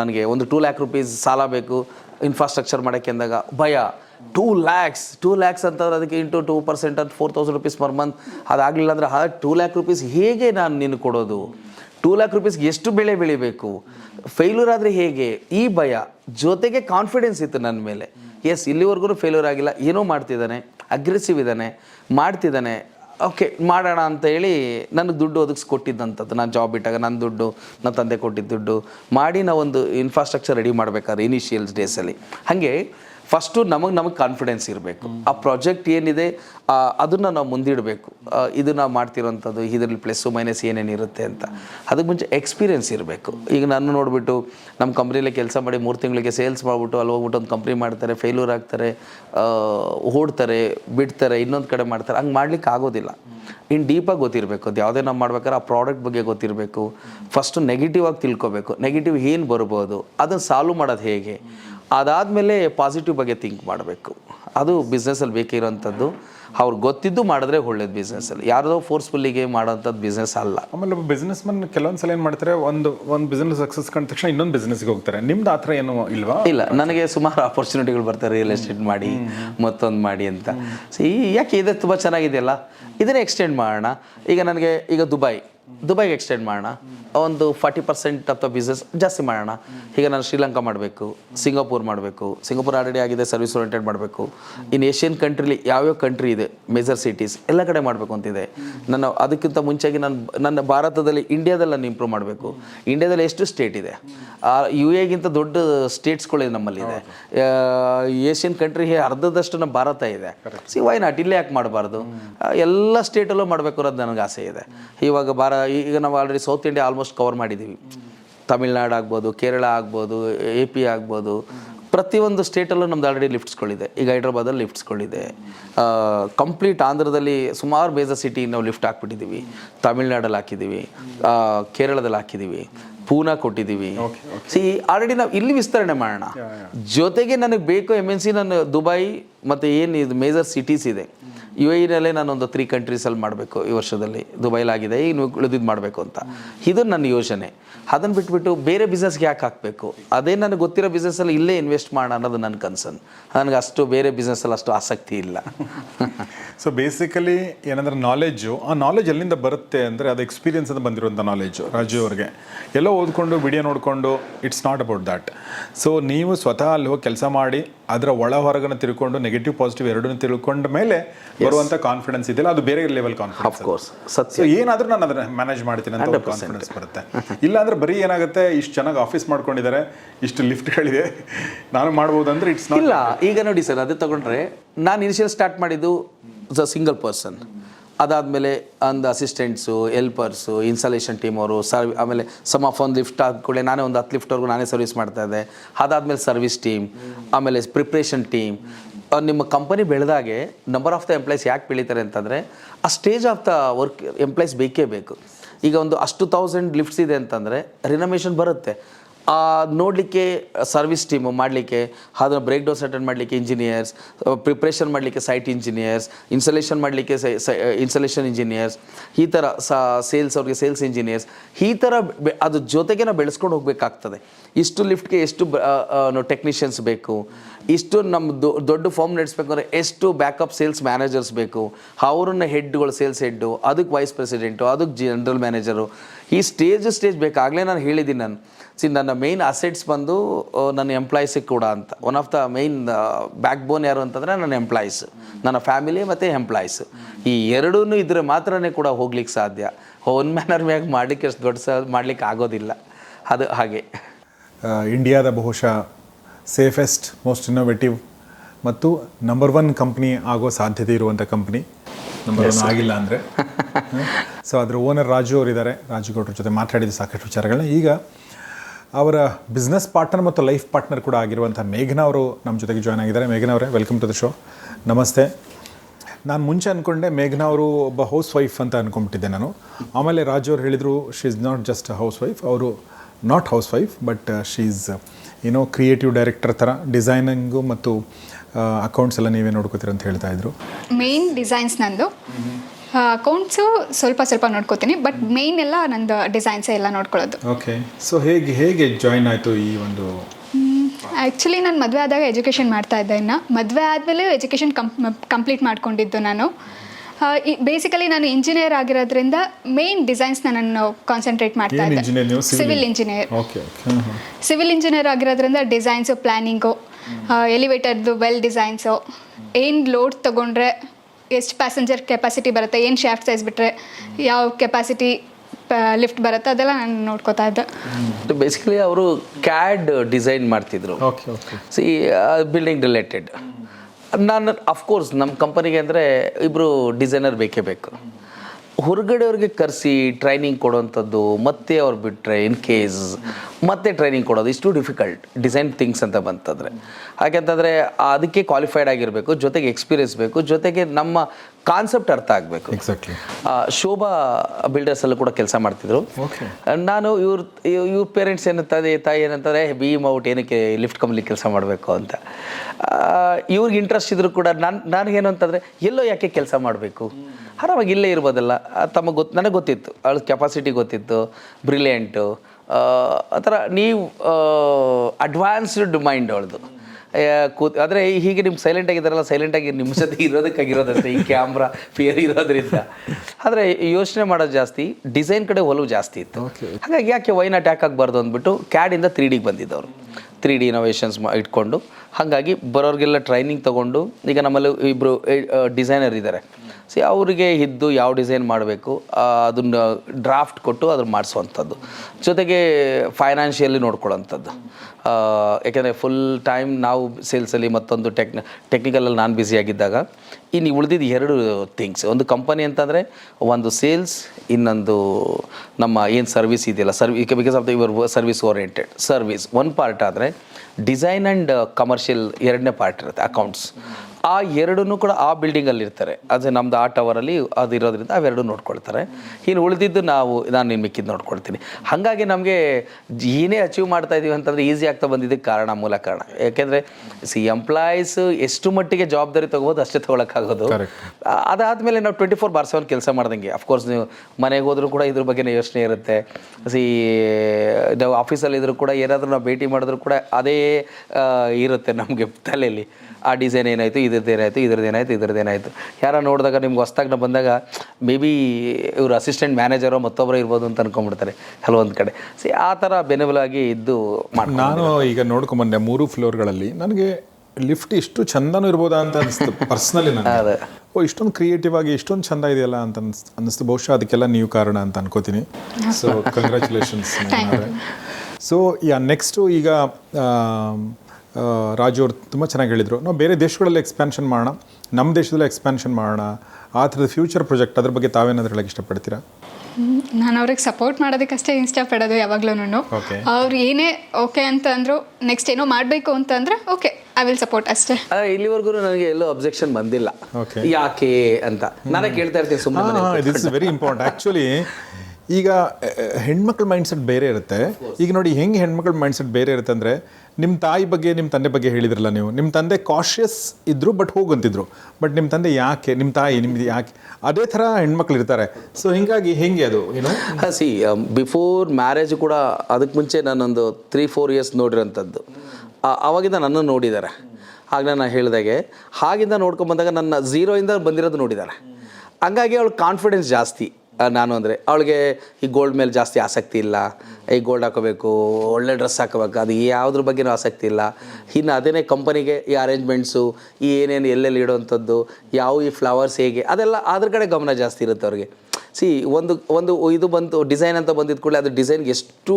Speaker 1: ನನಗೆ ಒಂದು ಟೂ ಲ್ಯಾಕ್ ರುಪೀಸ್ ಸಾಲ ಬೇಕು. ಇನ್ಫ್ರಾಸ್ಟ್ರಕ್ಚರ್ ಮಾಡೋಕ್ಕೆ ಅಂದಾಗ ಭಯ. ಟೂ ಲ್ಯಾಕ್ಸ್ ಟೂ ಲ್ಯಾಕ್ಸ್ ಅಂತಂದ್ರೆ ಅದಕ್ಕೆ ಇಂಟು ಟೂ ಪರ್ಸೆಂಟ್ ಅಂತ four thousand rupees per month ಅದಾಗಲಿಲ್ಲ ಅಂದರೆ ಆ ಟೂ ಲ್ಯಾಕ್ ರುಪೀಸ್ ಹೇಗೆ ನಾನು ನಿನಗೆ ಕೊಡೋದು? ಟೂ ಲ್ಯಾಕ್ ರುಪೀಸ್ಗೆ ಎಷ್ಟು ಬೆಳೆ ಬೆಳಿಬೇಕು? ಫೇಲ್ಯೂರ್ ಆದರೆ ಹೇಗೆ? ಈ ಭಯ, ಜೊತೆಗೆ ಕಾನ್ಫಿಡೆನ್ಸ್ ಇತ್ತು ನನ್ನ ಮೇಲೆ. ಎಸ್ ಇಲ್ಲಿವರೆಗೂ ಫೇಲ್ಯೂರ್ ಆಗಿಲ್ಲ. ಏನೋ ಮಾಡ್ತಿದ್ದಾನೆ ಅಗ್ರೆಸಿವ್ ಇದ್ದಾನೆ, ಮಾಡ್ತಿದ್ದಾನೆ. ಓಕೆ ಮಾಡೋಣ ಅಂತ ಹೇಳಿ ನನಗೆ ದುಡ್ಡು ಒದಗಿಸ್ಕೊಟ್ಟಿದ್ದಂಥದ್ದು ನಾನು ಜಾಬ್ ಬಿಟ್ಟಾಗ ನನ್ನ ದುಡ್ಡು ನನ್ನ ತಂದೆ ಕೊಟ್ಟಿದ್ದ ದುಡ್ಡು. ಮಾಡಿ ನಾವೊಂದು ಇನ್ಫ್ರಾಸ್ಟ್ರಕ್ಚರ್ ರೆಡಿ ಮಾಡಬೇಕಾದ್ರೆ ಇನಿಷಿಯಲ್ಸ್ ಡೇಸಲ್ಲಿ ಹಾಗೆ ಫಸ್ಟು ನಮಗೆ ನಮಗೆ ಕಾನ್ಫಿಡೆನ್ಸ್ ಇರಬೇಕು. ಆ ಪ್ರಾಜೆಕ್ಟ್ ಏನಿದೆ ಅದನ್ನು ನಾವು ಮುಂದಿಡಬೇಕು. ಇದು ನಾವು ಮಾಡ್ತಿರೋಂಥದ್ದು, ಇದರಲ್ಲಿ ಪ್ಲಸ್ಸು ಮೈನಸ್ ಏನೇನು ಇರುತ್ತೆ ಅಂತ. ಅದಕ್ಕೆ ಮುಂಚೆ ಎಕ್ಸ್ಪೀರಿಯೆನ್ಸ್ ಇರಬೇಕು. ಈಗ ನಾನು ನೋಡಿಬಿಟ್ಟು ನಮ್ಮ ಕಂಪ್ನಿಲೇ ಕೆಲಸ ಮಾಡಿ ಮೂರು ತಿಂಗಳಿಗೆ ಸೇಲ್ಸ್ ಮಾಡಿಬಿಟ್ಟು, ಅಲ್ಲಿ ಹೋಗ್ಬಿಟ್ಟು ಒಂದು ಕಂಪ್ನಿ ಮಾಡ್ತಾರೆ ಫೇಲ್ಯೂರ್ ಆಗ್ತಾರೆ ಓಡ್ತಾರೆ, ಬಿಡ್ತಾರೆ, ಇನ್ನೊಂದು ಕಡೆ ಮಾಡ್ತಾರೆ, ಹಂಗೆ ಮಾಡ್ಲಿಕ್ಕೆ ಆಗೋದಿಲ್ಲ. ಇನ್ನು ಡೀಪಾಗಿ ಗೊತ್ತಿರಬೇಕು. ಅದು ಯಾವುದೇ ನಾವು ಮಾಡ್ಬೇಕಾದ್ರೆ ಆ ಪ್ರಾಡಕ್ಟ್ ಬಗ್ಗೆ ಗೊತ್ತಿರಬೇಕು. ಫಸ್ಟು ನೆಗೆಟಿವ್ ಆಗಿ ತಿಳ್ಕೊಬೇಕು. ನೆಗೆಟಿವ್ ಏನು ಬರ್ಬೋದು, ಅದನ್ನು ಸಾಲ್ವ್ ಮಾಡೋದು ಹೇಗೆ? ಅದಾದಮೇಲೆ ಪಾಸಿಟಿವ್ ಬಗ್ಗೆ ಥಿಂಕ್ ಮಾಡಬೇಕು. ಅದು ಬಿಸ್ನೆಸ್ಸಲ್ಲಿ ಬೇಕಿರೋಂಥದ್ದು ಅವ್ರು ಗೊತ್ತಿದ್ದು ಮಾಡಿದ್ರೆ ಒಳ್ಳೇದು ಬಿಸ್ನೆಸ್ಸಲ್ಲಿ ಯಾರದೋ ಫೋರ್ಸ್ಫುಲ್ಲಿಗೆ ಮಾಡೋಂಥದ್ದು ಬಿಸ್ನೆಸ್ ಅಲ್ಲ.
Speaker 2: ಆಮೇಲೆ ಒಬ್ಬ ಬಿಸ್ನೆಸ್ ಮನ್ ಕೆಲವೊಂದು ಸಲ ಏನು ಮಾಡ್ತಾರೆ ಒಂದು ಒಂದು ಬಿಸ್ನೆಸ್ ಸಕ್ಸಸ್ ಕಂಡ ತಕ್ಷಣ ಇನ್ನೊಂದು ಬಿಸ್ನೆಸ್ಗೆ ಹೋಗ್ತಾರೆ. ನಿಮ್ದು ಆ ಥರ ಏನು ಇಲ್ವಾ?
Speaker 1: ಇಲ್ಲ ನನಗೆ ಸುಮಾರು ಆಪರ್ಚುನಿಟಿಗಳು ಬರ್ತಾರೆ ರಿಯಲ್ ಎಸ್ಟೇಟ್ ಮಾಡಿ ಮತ್ತೊಂದು ಮಾಡಿ ಅಂತ. ಸೊ ಈ ಯಾಕೆ ಇದೆ ತುಂಬ ಚೆನ್ನಾಗಿದೆಯಲ್ಲ? ಇದನ್ನೇ ಎಕ್ಸ್ಟೆಂಡ್ ಮಾಡೋಣ. ಈಗ ನನಗೆ ಈಗ ದುಬೈ ದುಬೈಗೆ ಎಕ್ಸ್ಟೆಂಡ್ ಮಾಡೋಣ. ಒಂದು ಫಾರ್ಟಿ ಪರ್ಸೆಂಟ್ ಅಥವಾ ಬಿಸ್ನೆಸ್ ಜಾಸ್ತಿ ಮಾಡೋಣ. ಈಗ ನಾನು ಶ್ರೀಲಂಕಾ ಮಾಡಬೇಕು ಸಿಂಗಾಪುರ್ ಮಾಡಬೇಕು ಸಿಂಗಾಪುರ್ ಆಲ್ರೆಡಿ ಆಗಿದೆ ಸರ್ವಿಸ್ ಓರಿಯೆಂಟೆಡ್ ಮಾಡಬೇಕು. ಇನ್ನು ಏಷ್ಯನ್ ಕಂಟ್ರಿಲಿ ಯಾವ್ಯಾವ ಕಂಟ್ರಿ ಇದೆ ಮೇಜರ್ ಸಿಟೀಸ್ ಎಲ್ಲ ಕಡೆ ಮಾಡಬೇಕು ಅಂತಿದೆ. ನನ್ನ ಅದಕ್ಕಿಂತ ಮುಂಚೆಗೆ ನಾನು ನನ್ನ ಭಾರತದಲ್ಲಿ ಇಂಡಿಯಾದಲ್ಲಿ ನಾನು ಇಂಪ್ರೂವ್ ಮಾಡಬೇಕು. ಇಂಡಿಯಾದಲ್ಲಿ ಎಷ್ಟು ಸ್ಟೇಟ್ ಇದೆ? ಯು ಎಗಿಂತ ದೊಡ್ಡ ಸ್ಟೇಟ್ಸ್ಗಳಿದೆ ನಮ್ಮಲ್ಲಿದೆ. ಏಷ್ಯನ್ ಕಂಟ್ರಿ ಅರ್ಧದಷ್ಟು ನಮ್ಮ ಭಾರತ ಇದೆ. ಸಿ ವೈ ನಾಟ್ ಇಲ್ಲೇ ಯಾಕೆ ಮಾಡಬಾರ್ದು? ಎಲ್ಲ ಸ್ಟೇಟಲ್ಲೂ ಮಾಡಬೇಕು ಅನ್ನೋದು ನನಗೆ ಆಸೆ ಇದೆ. ಇವಾಗ ಭಾರ ಈಗ ನಾವು already South India almost cover ಮಾಡಿದ್ದೀವಿ. ತಮಿಳ್ನಾಡು ಆಗ್ಬೋದು ಕೇರಳ ಆಗ್ಬೋದು ಎ ಪಿ ಆಗ್ಬೋದು. ಪ್ರತಿಯೊಂದು ಸ್ಟೇಟಲ್ಲೂ ನಮ್ದು ಆಲ್ರೆಡಿ ಲಿಫ್ಟ್ಸ್ಗಳಿದೆ ಈಗ ಹೈದ್ರಾಬಾದಲ್ಲಿ ಲಿಫ್ಟ್ಸ್ಗಳಿದೆ ಕಂಪ್ಲೀಟ್ ಆಂಧ್ರದಲ್ಲಿ ಸುಮಾರು ಮೇಜರ್ ಸಿಟಿ ನಾವು ಲಿಫ್ಟ್ ಹಾಕ್ಬಿಟ್ಟಿದ್ದೀವಿ. ತಮಿಳ್ನಾಡಲ್ಲಿ ಹಾಕಿದ್ದೀವಿ. ಕೇರಳದಲ್ಲಿ ಹಾಕಿದ್ದೀವಿ. ಪೂನಾ ಕೊಟ್ಟಿದ್ದೀವಿ. ಸಿ ಆಲ್ರೆಡಿ ನಾವು ಇಲ್ಲಿ ವಿಸ್ತರಣೆ ಮಾಡೋಣ. ಜೊತೆಗೆ ನನಗೆ ಬೇಕು ಎಂ ಎನ್ ಸಿ ನಾನು ದುಬೈ ಮತ್ತು ಏನು ಇದು ಮೇಜರ್ ಸಿಟೀಸ್ ಇದೆ. ಯು ಎನಲ್ಲೇ ನಾನೊಂದು ತ್ರೀ ಕಂಟ್ರೀಸಲ್ಲಿ ಮಾಡಬೇಕು ಈ ವರ್ಷದಲ್ಲಿ. ದುಬೈಲಾಗಿದೆ, ಇನ್ನು ಉಳಿದಿದ್ದು ಮಾಡಬೇಕು ಅಂತ. ಇದು ನನ್ನ ಯೋಜನೆ. ಅದನ್ನು ಬಿಟ್ಬಿಟ್ಟು ಬೇರೆ ಬಿಸ್ನೆಸ್ಗೆ ಯಾಕೆ ಹಾಕಬೇಕು? ಅದೇ ನನಗೆ ಗೊತ್ತಿರೋ ಬಿಸ್ನೆಸ್ಸಲ್ಲಿ ಇಲ್ಲೇ ಇನ್ವೆಸ್ಟ್ ಮಾಡೋಣ ಅನ್ನೋದು ನನ್ನ ಕನ್ಸರ್ನ್ ನನಗೆ ಅಷ್ಟು ಬೇರೆ ಬಿಸ್ನೆಸ್ಸಲ್ಲಿ ಅಷ್ಟು ಆಸಕ್ತಿ ಇಲ್ಲ. <laughs>
Speaker 2: ಸೊ ಬೇಸಿಕಲಿ ಏನಂದ್ರೆ ನಾಲೆಡ್ಜು ಆ ನಾಲೆಜ್ ಎಲ್ಲಿಂದ ಬರುತ್ತೆ ಅಂದರೆ ಅದು ಎಕ್ಸ್ಪೀರಿಯನ್ಸ್ ಅಂತ ಬಂದಿರುವಂಥ ನಾಲೆಡ್ಜು ರಾಜು ಅವ್ರಿಗೆ. ಎಲ್ಲೋ ಓದ್ಕೊಂಡು ವಿಡಿಯೋ ನೋಡಿಕೊಂಡು it's not about that so ನೀವು ಸ್ವತಃ ಅಲ್ಲಿ ಹೋಗಿ ಕೆಲಸ ಮಾಡಿ ಅದರ ಒಳ ಹೊರಗನ್ನು ತಿಳ್ಕೊಂಡು ನೆಗೆಟಿವ್ ಪಾಸಿಟಿವ್ ಎರಡನ್ನು ತಿಳ್ಕೊಂಡ ಮೇಲೆ ಬರುವಂತ ಕಾನ್ಫಿಡೆನ್ಸ್ ಇದೆಯಲ್ಲ ಅದು ಬೇರೆ ಲೆವೆಲ್ ಕಾನ್ಫಿಡೆನ್ಸ್
Speaker 1: ಅಫ್ಕೋರ್ಸ್ ಸತ್ಯ.
Speaker 2: ಏನಾದರೂ ನಾನು ಅದನ್ನ ಮ್ಯಾನೇಜ್ ಮಾಡ್ತೀನಿ ಅಂತ ಕಾನ್ಫಿಡೆನ್ಸ್ ಬರುತ್ತೆ. ಇಲ್ಲಾಂದ್ರೆ ಬರೀ ಏನಾಗುತ್ತೆ ಇಷ್ಟು ಚೆನ್ನಾಗಿ ಆಫೀಸ್ ಮಾಡ್ಕೊಂಡಿದ್ದಾರೆ ಇಷ್ಟು ಲಿಫ್ಟ್ಗಳಿದೆ ನಾನು ಮಾಡ್ಬೋದು ಅಂದ್ರೆ ಇಟ್ಸ್
Speaker 1: ಇಲ್ಲ ಈಗ ನೋಡಿ ಸರ್ ಅದೇ ತಗೊಂಡ್ರೆ ನಾನು ಇನಿಷಿಯಲ್ ಸ್ಟಾರ್ಟ್ ಮಾಡಿದ್ದು ಸಿಂಗಲ್ ಪರ್ಸನ್ ಅದಾದಮೇಲೆ ಒಂದು ಅಸಿಸ್ಟೆಂಟ್ಸು ಎಲ್ಪರ್ಸು ಇನ್ಸ್ಟಾಲೇಷನ್ ಟೀಮ್ ಅವರು ಸರ್ವ್ ಆಮೇಲೆ ಸಮ್ ಆಫ್ ಒಂದು ಲಿಫ್ಟ್ ಹಾಕೊಳ್ಳಿ ನಾನೇ ಒಂದು ಹತ್ತು ಲಿಫ್ಟ್ವರೆಗೂ ನಾನೇ ಸರ್ವಿಸ್ ಮಾಡ್ತಾ ಇದ್ದೆ. ಅದಾದಮೇಲೆ ಸರ್ವಿಸ್ ಟೀಮ್ ಆಮೇಲೆ ಪ್ರಿಪ್ರೇಷನ್ ಟೀಮ್ ನಿಮ್ಮ ಕಂಪನಿ ಬೆಳೆದಾಗೆ ನಂಬರ್ ಆಫ್ ದ ಎಂಪ್ಲಾಯ್ಸ್ ಯಾಕೆ ಬೆಳೀತಾರೆ ಅಂತಂದರೆ, ಆ stage of the work employees ಬೇಕೇ ಬೇಕು. ಈಗ ಒಂದು ಅಷ್ಟು ತೌಸಂಡ್ ಲಿಫ್ಟ್ಸ್ ಇದೆ ಅಂತಂದರೆ ರಿನೊಮೇಷನ್ ಬರುತ್ತೆ. ನೋಡಲಿಕ್ಕೆ ಸರ್ವಿಸ್ ಟೀಮು ಮಾಡಲಿಕ್ಕೆ, ಅದನ್ನು ಬ್ರೇಕ್ ಡೌನ್ಸ್ ಅಟೆಂಡ್ ಮಾಡಲಿಕ್ಕೆ ಇಂಜಿನಿಯರ್ಸ್ ಪ್ರಿಪ್ರೇಷನ್ ಮಾಡಲಿಕ್ಕೆ ಸೈಟ್ ಇಂಜಿನಿಯರ್ಸ್ ಇನ್ಸಲೇಷನ್ ಮಾಡಲಿಕ್ಕೆ ಇನ್ಸಲೇಷನ್ ಇಂಜಿನಿಯರ್ಸ್ ಈ ಥರ ಸೇಲ್ಸ್ ಅವ್ರಿಗೆ ಸೇಲ್ಸ್ ಇಂಜಿನಿಯರ್ಸ್ ಈ ಥರ ಅದ್ರ ಜೊತೆಗೆ ನಾವು ಬೆಳೆಸ್ಕೊಂಡು ಹೋಗಬೇಕಾಗ್ತದೆ. ಇಷ್ಟು ಲಿಫ್ಟ್ಗೆ ಎಷ್ಟು ಟೆಕ್ನಿಷಿಯನ್ಸ್ ಬೇಕು ಇಷ್ಟು ನಮ್ಮ ದೊಡ್ಡ ಫಾರ್ಮ್ ನಡೆಸ್ಬೇಕಂದ್ರೆ ಎಷ್ಟು ಬ್ಯಾಕಪ್ ಸೇಲ್ಸ್ ಮ್ಯಾನೇಜರ್ಸ್ ಬೇಕು, ಅವ್ರನ್ನ ಹೆಡ್ಗಳು ಸೇಲ್ಸ್ ಹೆಡ್ಡು, ಅದಕ್ಕೆ ವೈಸ್ ಪ್ರೆಸಿಡೆಂಟು, ಅದಕ್ಕೆ ಜನರಲ್ ಮ್ಯಾನೇಜರು. ಈ ಸ್ಟೇಜ್ ಸ್ಟೇಜ್ ಬೇಕಾಗಲೇ ನಾನು ಹೇಳಿದ್ದೀನಿ ನಾನು. ಸಿ, ನನ್ನ ಮೇಯ್ನ್ ಅಸೆಟ್ಸ್ ಬಂದು ನನ್ನ ಎಂಪ್ಲಾಯೀಸಿಗೆ ಕೂಡ ಅಂತ. One of the main backbone ಯಾರು ಅಂತಂದರೆ ನನ್ನ ಎಂಪ್ಲಾಯೀಸ್, ನನ್ನ ಫ್ಯಾಮಿಲಿ ಮತ್ತು ಎಂಪ್ಲಾಯೀಸ್. ಈ ಎರಡೂ ಇದ್ರೆ ಮಾತ್ರನೇ ಕೂಡ ಹೋಗ್ಲಿಕ್ಕೆ ಸಾಧ್ಯ. ಒನ್ ಮ್ಯಾನರ್ ಮ್ಯಾಗ ಮಾಡಲಿಕ್ಕೆ ಎಷ್ಟು ದೊಡ್ಡ ಸ, ಮಾಡ್ಲಿಕ್ಕೆ ಆಗೋದಿಲ್ಲ. ಅದು ಹಾಗೆ.
Speaker 2: ಇಂಡಿಯಾದ ಬಹುಶಃ ಸೇಫೆಸ್ಟ್ ಮೋಸ್ಟ್ ಇನ್ನೋವೇಟಿವ್ ಮತ್ತು ನಂಬರ್ ಒನ್ ಕಂಪ್ನಿ ಆಗೋ ಸಾಧ್ಯತೆ ಇರುವಂಥ ಕಂಪ್ನಿ ನಂಬರ್ ಒನ್ ಆಗಿಲ್ಲ ಅಂದರೆ. ಸೊ ಅದರ ಓನರ್ ರಾಜು ಅವರಿದ್ದಾರೆ. ರಾಜು ಗೌಡ್ರ ಜೊತೆ ಮಾತಾಡಿದ ಸಾಕಷ್ಟು ವಿಚಾರಗಳನ್ನ. ಈಗ ಅವರ ಬಿಸ್ನೆಸ್ ಪಾರ್ಟ್ನರ್ ಮತ್ತು ಲೈಫ್ ಪಾರ್ಟ್ನರ್ ಕೂಡ ಆಗಿರುವಂಥ ಮೇಘನಾ ಅವರು ನಮ್ಮ ಜೊತೆಗೆ ಜಾಯ್ನ್ ಆಗಿದ್ದಾರೆ. ಮೇಘನಾ ಅವರೇ ವೆಲ್ಕಮ್ ಟು ದ ಶೋ ನಮಸ್ತೆ. ನಾನು ಮುಂಚೆ ಅಂದ್ಕೊಂಡೆ ಮೇಘನಾ ಅವರು ಒಬ್ಬ ಹೌಸ್ ವೈಫ್ ಅಂತ ಅಂದ್ಕೊಂಬಿಟ್ಟಿದ್ದೆ ನಾನು. ಆಮೇಲೆ ರಾಜು ಅವರು ಹೇಳಿದರು she is not just house wife ಅವರು not house wife but she is ಏನೋ ಕ್ರಿಯೇಟಿವ್ ಡೈರೆಕ್ಟರ್ ಥರ ಡಿಸೈನಿಂಗು ಮತ್ತು ಅಕೌಂಟ್ಸ್ ಎಲ್ಲ ನೀವೇ ನೋಡ್ಕೋತೀರ ಅಂತ ಹೇಳ್ತಾ ಇದ್ರು.
Speaker 3: ಮೇನ್ ಡಿಸೈನ್ಸ್ ನಂದು. ಅಕೌಂಟ್ಸು ಸ್ವಲ್ಪ ಸ್ವಲ್ಪ ನೋಡ್ಕೋತೀನಿ ಬಟ್ ಮೇನ್ ಎಲ್ಲ ನಂದು ಡಿಸೈನ್ಸೇ ಎಲ್ಲ ನೋಡ್ಕೊಳ್ಳೋದು.
Speaker 2: ಓಕೆ ಸೊ ಹೇಗೆ ಹೇಗೆ ಜಾಯಿನ್ ಆಯಿತು ಈ ಒಂದು?
Speaker 3: ಆ್ಯಕ್ಚುಲಿ ನಾನು ಮದುವೆ ಆದಾಗ ಎಜುಕೇಷನ್ ಮಾಡ್ತಾ ಇದ್ದೆ ಇನ್ನು. ಮದುವೆ ಆದಮೇಲೆ ಎಜುಕೇಷನ್ ಕಂಪ್ ಕಂಪ್ಲೀಟ್ ಮಾಡ್ಕೊಂಡಿದ್ದು ನಾನು. ಬೇಸಿಕಲಿ ನಾನು ಇಂಜಿನಿಯರ್ ಆಗಿರೋದ್ರಿಂದ ಮೇನ್ ಡಿಸೈನ್ಸ್ನ ನಾನು ಕಾನ್ಸಂಟ್ರೇಟ್ ಮಾಡ್ತಾ ಇದ್ದೆ. ಸಿವಿಲ್ ಇಂಜಿನಿಯರ್ ಸಿವಿಲ್ ಇಂಜಿನಿಯರ್ ಆಗಿರೋದ್ರಿಂದ ಡಿಸೈನ್ಸು ಪ್ಲಾನಿಂಗು ಎಲಿವೇಟರ್ದು ವೆಲ್ ಡಿಸೈನ್ಸು ಏನು ಲೋಡ್ ತೊಗೊಂಡ್ರೆ ಎಷ್ಟು ಪ್ಯಾಸೆಂಜರ್ ಕೆಪಾಸಿಟಿ ಬರುತ್ತೆ ಏನು ಶಾಫ್ಟ್ ಸೈಜ್ ಬಿಟ್ಟರೆ ಯಾವ ಕೆಪಾಸಿಟಿ ಲಿಫ್ಟ್ ಬರುತ್ತೆ ಅದೆಲ್ಲ ನಾನು ನೋಡ್ಕೋತಾ ಇದ್ದೆ.
Speaker 1: ಬೇಸಿಕಲಿ ಅವರು ಕ್ಯಾಡ್ ಡಿಸೈನ್ ಮಾಡ್ತಿದ್ರು.
Speaker 2: Okay okay
Speaker 1: see building related ನಾನು ಅಫ್ಕೋರ್ಸ್ ನಮ್ಮ ಕಂಪನಿಗೆ ಅಂದರೆ ಇಬ್ಬರು ಡಿಸೈನರ್ ಬೇಕೇ ಬೇಕು. ಹೊರಗಡೆಯವ್ರಿಗೆ ಕರೆಸಿ ಟ್ರೈನಿಂಗ್ ಕೊಡೋವಂಥದ್ದು ಮತ್ತೆ ಅವ್ರು ಬಿಟ್ಟರೆ ಇನ್ ಕೇಸ್ ಮತ್ತೆ ಟ್ರೈನಿಂಗ್ ಕೊಡೋದು ಇಷ್ಟು ಡಿಫಿಕಲ್ಟ್ ಡಿಸೈನ್ ಥಿಂಗ್ಸ್ ಅಂತ ಬಂತಂದರೆ. ಯಾಕೆಂತಂದರೆ ಅದಕ್ಕೆ ಕ್ವಾಲಿಫೈಡ್ ಆಗಿರಬೇಕು ಜೊತೆಗೆ ಎಕ್ಸ್ಪೀರಿಯನ್ಸ್ ಬೇಕು ಜೊತೆಗೆ ನಮ್ಮ ಕಾನ್ಸೆಪ್ಟ್ ಅರ್ಥ ಆಗಬೇಕು.
Speaker 2: ಎಕ್ಸಾಕ್ಟ್ಲಿ
Speaker 1: ಶೋಭಾ ಬಿಲ್ಡರ್ಸಲ್ಲೂ ಕೂಡ ಕೆಲಸ ಮಾಡ್ತಿದ್ರು. ನಾನು ಇವ್ರ ಇವ್ರ ಪೇರೆಂಟ್ಸ್ ಏನಂತಂದೆ ತಾಯಿ ಏನಂತಾರೆ ಬಿ ಔಟ್ ಏನಕ್ಕೆ ಲಿಫ್ಟ್ ಕಂಪ್ನಿ ಕೆಲಸ ಮಾಡಬೇಕು ಅಂತ. ಇವ್ರಿಗೆ ಇಂಟ್ರೆಸ್ಟ್ ಇದ್ರು ಕೂಡ ನಾನು ನನಗೇನು ಅಂತಂದರೆ ಎಲ್ಲೋ ಯಾಕೆ ಕೆಲಸ ಮಾಡಬೇಕು? ಆರಾಮಾಗಿ ಇಲ್ಲೇ ಇರ್ಬೋದಲ್ಲ. ತಮಗೆ ಗೊತ್ತು ನನಗೆ ಗೊತ್ತಿತ್ತು. ಅವಳ ಕೆಪಾಸಿಟಿ ಗೊತ್ತಿತ್ತು ಬ್ರಿಲಿಯಂಟು ಆ ಥರ ನೀವು ಅಡ್ವಾನ್ಸ್ಡ್ ಮೈಂಡ್ ಅವಳದು. ಕೂತ್ ಆದರೆ ಹೀಗೆ ನಿಮ್ಗೆ ಸೈಲೆಂಟ್ ಆಗಿದ್ದಾರಲ್ಲ ಸೈಲೆಂಟಾಗಿ ನಿಮ್ಮ ಜೊತೆ ಇರೋದಕ್ಕಾಗಿರೋದಷ್ಟೆ ಈ ಕ್ಯಾಮ್ರಾ ಫಿಯರ್ ಇರೋದ್ರಿಂದ. ಆದರೆ ಯೋಚನೆ ಮಾಡೋದು ಜಾಸ್ತಿ ಡಿಸೈನ್ ಕಡೆ ಒಲವು ಜಾಸ್ತಿ ಇತ್ತು. ಹಾಗಾಗಿ ಯಾಕೆ ವೈನ್ ಅಟ್ಯಾಕ್ ಆಗಬಾರ್ದು ಅಂದ್ಬಿಟ್ಟು ಕ್ಯಾಡಿಂದ ತ್ರೀ ಡಿಗೆ ಬಂದಿದ್ದವರು. ತ್ರೀ ಡಿ ಇನೋವೇಷನ್ಸ್ ಮಾ ಇಟ್ಕೊಂಡು. ಹಾಗಾಗಿ ಬರೋರಿಗೆಲ್ಲ ಟ್ರೈನಿಂಗ್ ತೊಗೊಂಡು ಈಗ ನಮ್ಮಲ್ಲಿ ಇಬ್ಬರು ಡಿಸೈನರ್ ಇದ್ದಾರೆ ಸಿ ಅವರಿಗೆ ಇದ್ದು ಯಾವ ಡಿಸೈನ್ ಮಾಡಬೇಕು ಅದನ್ನು ಡ್ರಾಫ್ಟ್ ಕೊಟ್ಟು ಅದನ್ನು ಮಾಡಿಸುವಂಥದ್ದು. ಜೊತೆಗೆ ಫೈನಾನ್ಷಿಯಲಿ ನೋಡ್ಕೊಳ್ಳೋಂಥದ್ದು. ಯಾಕೆಂದರೆ ಫುಲ್ ಟೈಮ್ ನಾವು ಸೇಲ್ಸಲ್ಲಿ ಮತ್ತೊಂದು ಟೆಕ್ನ ಟೆಕ್ನಿಕಲಲ್ಲಿ ನಾನು ಬ್ಯುಸಿ ಆಗಿದ್ದಾಗ, ಇನ್ನು ಉಳಿದಿದ್ದು ಎರಡು ಥಿಂಗ್ಸ್ ಒಂದು ಕಂಪನಿ ಅಂತಂದರೆ ಒಂದು ಸೇಲ್ಸ್ ಇನ್ನೊಂದು ನಮ್ಮ ಏನು ಸರ್ವಿಸ್ ಇದೆಯಲ್ಲ ಸರ್ವಿ because of the ಇವರ್ service oriented service one part ಆದರೆ ಡಿಸೈನ್ ಆ್ಯಂಡ್ ಕಮರ್ಷಿಯಲ್ ಎರಡನೇ ಪಾರ್ಟ್ ಇರುತ್ತೆ ಅಕೌಂಟ್ಸ್ ಆ ಎರಡೂ ಕೂಡ ಆ ಬಿಲ್ಡಿಂಗಲ್ಲಿ ಇರ್ತಾರೆ ಅದು ನಮ್ಮದು ಆ ಟವರಲ್ಲಿ ಅದು ಇರೋದ್ರಿಂದ ಅವೆರಡು ನೋಡ್ಕೊಳ್ತಾರೆ. ಇನ್ನು ಉಳಿದಿದ್ದು ನಾವು ನಾನು ನಿಮ್ಮ ಮಿಕ್ಕಿದ್ದು ನೋಡ್ಕೊಳ್ತೀನಿ. ಹಾಗಾಗಿ ನಮಗೆ ಏನೇ ಅಚೀವ್ ಮಾಡ್ತಾ ಇದ್ದೀವಿ ಅಂತಂದರೆ ಈಸಿ ಆಗ್ತಾ ಬಂದಿದ್ದಕ್ಕೆ ಕಾರಣ ಮೂಲ ಕಾರಣ. ಯಾಕೆಂದರೆ ಸಿ ಎಂಪ್ಲಾಯೀಸ್ ಎಷ್ಟು ಮಟ್ಟಿಗೆ ಜವಾಬ್ದಾರಿ ತೊಗೋಬೋದು ಅಷ್ಟೇ ತೊಗೊಳಕ್ಕಾಗೋದು. ಅದಾದಮೇಲೆ ನಾವು ಟ್ವೆಂಟಿ ಫೋರ್ ಬಾರ್ ಸೆವೆನ್ ಕೆಲಸ ಮಾಡ್ದಂಗೆ. ಅಫ್ಕೋರ್ಸ್ ನೀವು ಮನೆಗೆ ಹೋದರೂ ಕೂಡ ಇದ್ರ ಬಗ್ಗೆನೇ ಯೋಚನೆ ಇರುತ್ತೆ. ಸಿ ನಾವು ಆಫೀಸಲ್ಲಿ ಇದ್ರೂ ಕೂಡ ಏನಾದರೂ ನಾವು ಭೇಟಿ ಮಾಡಿದ್ರು ಕೂಡ ಅದೇ ಇರುತ್ತೆ ನಮಗೆ ತಲೆಯಲ್ಲಿ. ಆ ಡಿಸೈನ್ ಏನಾಯಿತು ಇದ್ರದ್ದು ಏನಾಯಿತು ಇದ್ರದ್ದು ಏನಾಯಿತು ಇದ್ರದ್ದು ಏನಾಯಿತು. ಯಾರೋ ನೋಡಿದಾಗ ನಿಮ್ಗೆ ಹೊಸ್ದಾಗಿ ನಾವು ಬಂದಾಗ ಮೇ ಬಿ ಇವರು ಅಸಿಸ್ಟೆಂಟ್ ಮ್ಯಾನೇಜರೋ ಮತ್ತೊಬ್ಬರು ಇರ್ಬೋದು ಅಂತ ಅನ್ಕೊಂಡ್ಬಿಡ್ತಾರೆ ಕೆಲವೊಂದು ಕಡೆ. ಸೊ ಆ ಥರ ಬೆನೆಬಲಾಗಿ ಇದ್ದು ಮಾಡಿ
Speaker 2: ನಾನು ಈಗ ನೋಡ್ಕೊಂಬಂದೆ ಮೂರು ಫ್ಲೋರ್ಗಳಲ್ಲಿ ನನಗೆ ಲಿಫ್ಟ್ ಇಷ್ಟು ಚಂದನೂ ಇರ್ಬೋದಾ ಅಂತ ಅನಿಸ್ತು ಪರ್ಸ್ನಲಿ ನನಗೆ.
Speaker 1: ಅದೇ.
Speaker 2: ಓ ಇಷ್ಟೊಂದು ಕ್ರಿಯೇಟಿವ್ ಆಗಿ ಇಷ್ಟೊಂದು ಚಂದ ಇದೆಯಲ್ಲ ಅಂತ ಅನಿಸ್ತು. ಅನ್ನಿಸ್ತು ಬಹುಶಃ ಅದಕ್ಕೆಲ್ಲ ನೀವು ಕಾರಣ ಅಂತ ಅನ್ಕೋತೀನಿ. So congratulations so yeah next ಈಗ ರಾಜು ಅವ್ರು ತುಂಬ ಚೆನ್ನಾಗಿ ಹೇಳಿದರು. ನಾವು ಬೇರೆ ದೇಶಗಳಲ್ಲಿ ಎಕ್ಸ್ಪ್ಯಾನ್ಷನ್ ಮಾಡೋಣ ನಮ್ಮ ದೇಶದಲ್ಲೇ ಎಕ್ಸ್ಪ್ಯಾನ್ಷನ್ ಮಾಡೋಣ ಆ ಥರದ ಫ್ಯೂಚರ್ ಪ್ರಾಜೆಕ್ಟ್ ಅದ್ರ ಬಗ್ಗೆ ತಾವೇನಾದ್ರೂ ಹೇಳಕ್ಕೆ ಇಷ್ಟಪಡ್ತೀರಾ?
Speaker 3: ನಾನು ಅವ್ರಿಗೆ ಸಪೋರ್ಟ್ ಮಾಡೋದಕ್ಕಷ್ಟೇ ಇಷ್ಟಪಡೋದು ಯಾವಾಗಲೂ. ಅವ್ರು ಏನೇ ಓಕೆ ಅಂತ ಅಂದ್ರು ನೆಕ್ಸ್ಟ್ ಏನೋ ಮಾಡಬೇಕು ಅಂತ ಅಂದ್ರೆ ಓಕೆ ಐ ವಿಲ್ ಸಪೋರ್ಟ್ ಅಷ್ಟೇ
Speaker 1: ಇಲ್ಲಿವರೆಗೂ ನನಗೆ ಎಲ್ಲೂ ಅಬ್ಜೆಕ್ಷನ್ ಬಂದಿಲ್ಲ. ಯಾಕೆ ಅಂತ. ನಾನೇ ಕೇಳ್ತಾ ಇರ್ತೀನಿ ಸುಮ್ಮನೆ
Speaker 2: this is very important actually ಈಗ ಹೆಣ್ಮಕ್ಳ ಮೈಂಡ್ಸೆಟ್ ಬೇರೆ ಇರುತ್ತೆ. ಈಗ ನೋಡಿ, ಹೆಂಗೆ ಹೆಣ್ಮಕ್ಳ ಮೈಂಡ್ಸೆಟ್ ಬೇರೆ ಇರುತ್ತೆ ಅಂದರೆ ನಿಮ್ಮ ತಾಯಿ ಬಗ್ಗೆ ನಿಮ್ಮ ತಂದೆ ಬಗ್ಗೆ ಹೇಳಿದ್ರಲ್ಲ ನೀವು. ನಿಮ್ಮ ತಂದೆ ಕಾಶಿಯಸ್ ಇದ್ದರು ಬಟ್ ಹೋಗಂತಿದ್ರು. ಬಟ್ ನಿಮ್ಮ ತಂದೆ ಯಾಕೆ ನಿಮ್ಮ ತಾಯಿ ನಿಮ್ದು ಯಾಕೆ? ಅದೇ ಥರ ಹೆಣ್ಮಕ್ಳು ಇರ್ತಾರೆ. ಸೊ ಹಿಂಗಾಗಿ ಹೆಂಗೆ ಅದು ಏನು
Speaker 1: ಸಿ ಬಿಫೋರ್ ಮ್ಯಾರೇಜ್ ಕೂಡ ಅದಕ್ಕೆ ಮುಂಚೆ ನಾನೊಂದು ತ್ರೀ ಫೋರ್ ಇಯರ್ಸ್ ನೋಡಿರೋಂಥದ್ದು. ಆವಾಗಿಂದ ನನ್ನನ್ನು ನೋಡಿದ್ದಾರೆ. ಆಗ ನಾನು ಹೇಳಿದಾಗೆ, ಹಾಗಿಂದ ನೋಡ್ಕೊಂಬಂದಾಗ ನನ್ನ ಝೀರೋಯಿಂದ ಬಂದಿರೋದು ನೋಡಿದ್ದಾರೆ. ಹಂಗಾಗಿ ಅವಳು ಕಾನ್ಫಿಡೆನ್ಸ್ ಜಾಸ್ತಿ. ನಾನು ಅಂದರೆ, ಅವಳಿಗೆ ಈ ಗೋಲ್ಡ್ ಮೇಲೆ ಜಾಸ್ತಿ ಆಸಕ್ತಿ ಇಲ್ಲ. ಈ ಗೋಲ್ಡ್ ಹಾಕೋಬೇಕು ಒಳ್ಳೆ ಡ್ರೆಸ್ ಹಾಕೋಬೇಕು ಅದು ಯಾವುದ್ರ ಬಗ್ಗೆನೂ ಆಸಕ್ತಿ ಇಲ್ಲ. ಇನ್ನು ಅದೇನೇ ಕಂಪನಿಗೆ ಈ ಅರೇಂಜ್ಮೆಂಟ್ಸು ಈ ಏನೇನು ಎಲ್ಲೆಲ್ಲಿ ಇಡೋವಂಥದ್ದು, ಯಾವ ಈ ಫ್ಲವರ್ಸ್ ಹೇಗೆ, ಅದೆಲ್ಲ ಅದ್ರ ಕಡೆ ಗಮನ ಜಾಸ್ತಿ ಇರುತ್ತೆ ಅವ್ರಿಗೆ. ಸಿ, ಒಂದು ಒಂದು ಇದು ಬಂತು, ಡಿಸೈನ್ ಅಂತ ಬಂದಿದ್ದ ಕೂಡಲೇ ಅದು ಡಿಸೈನ್ಗೆ ಎಷ್ಟು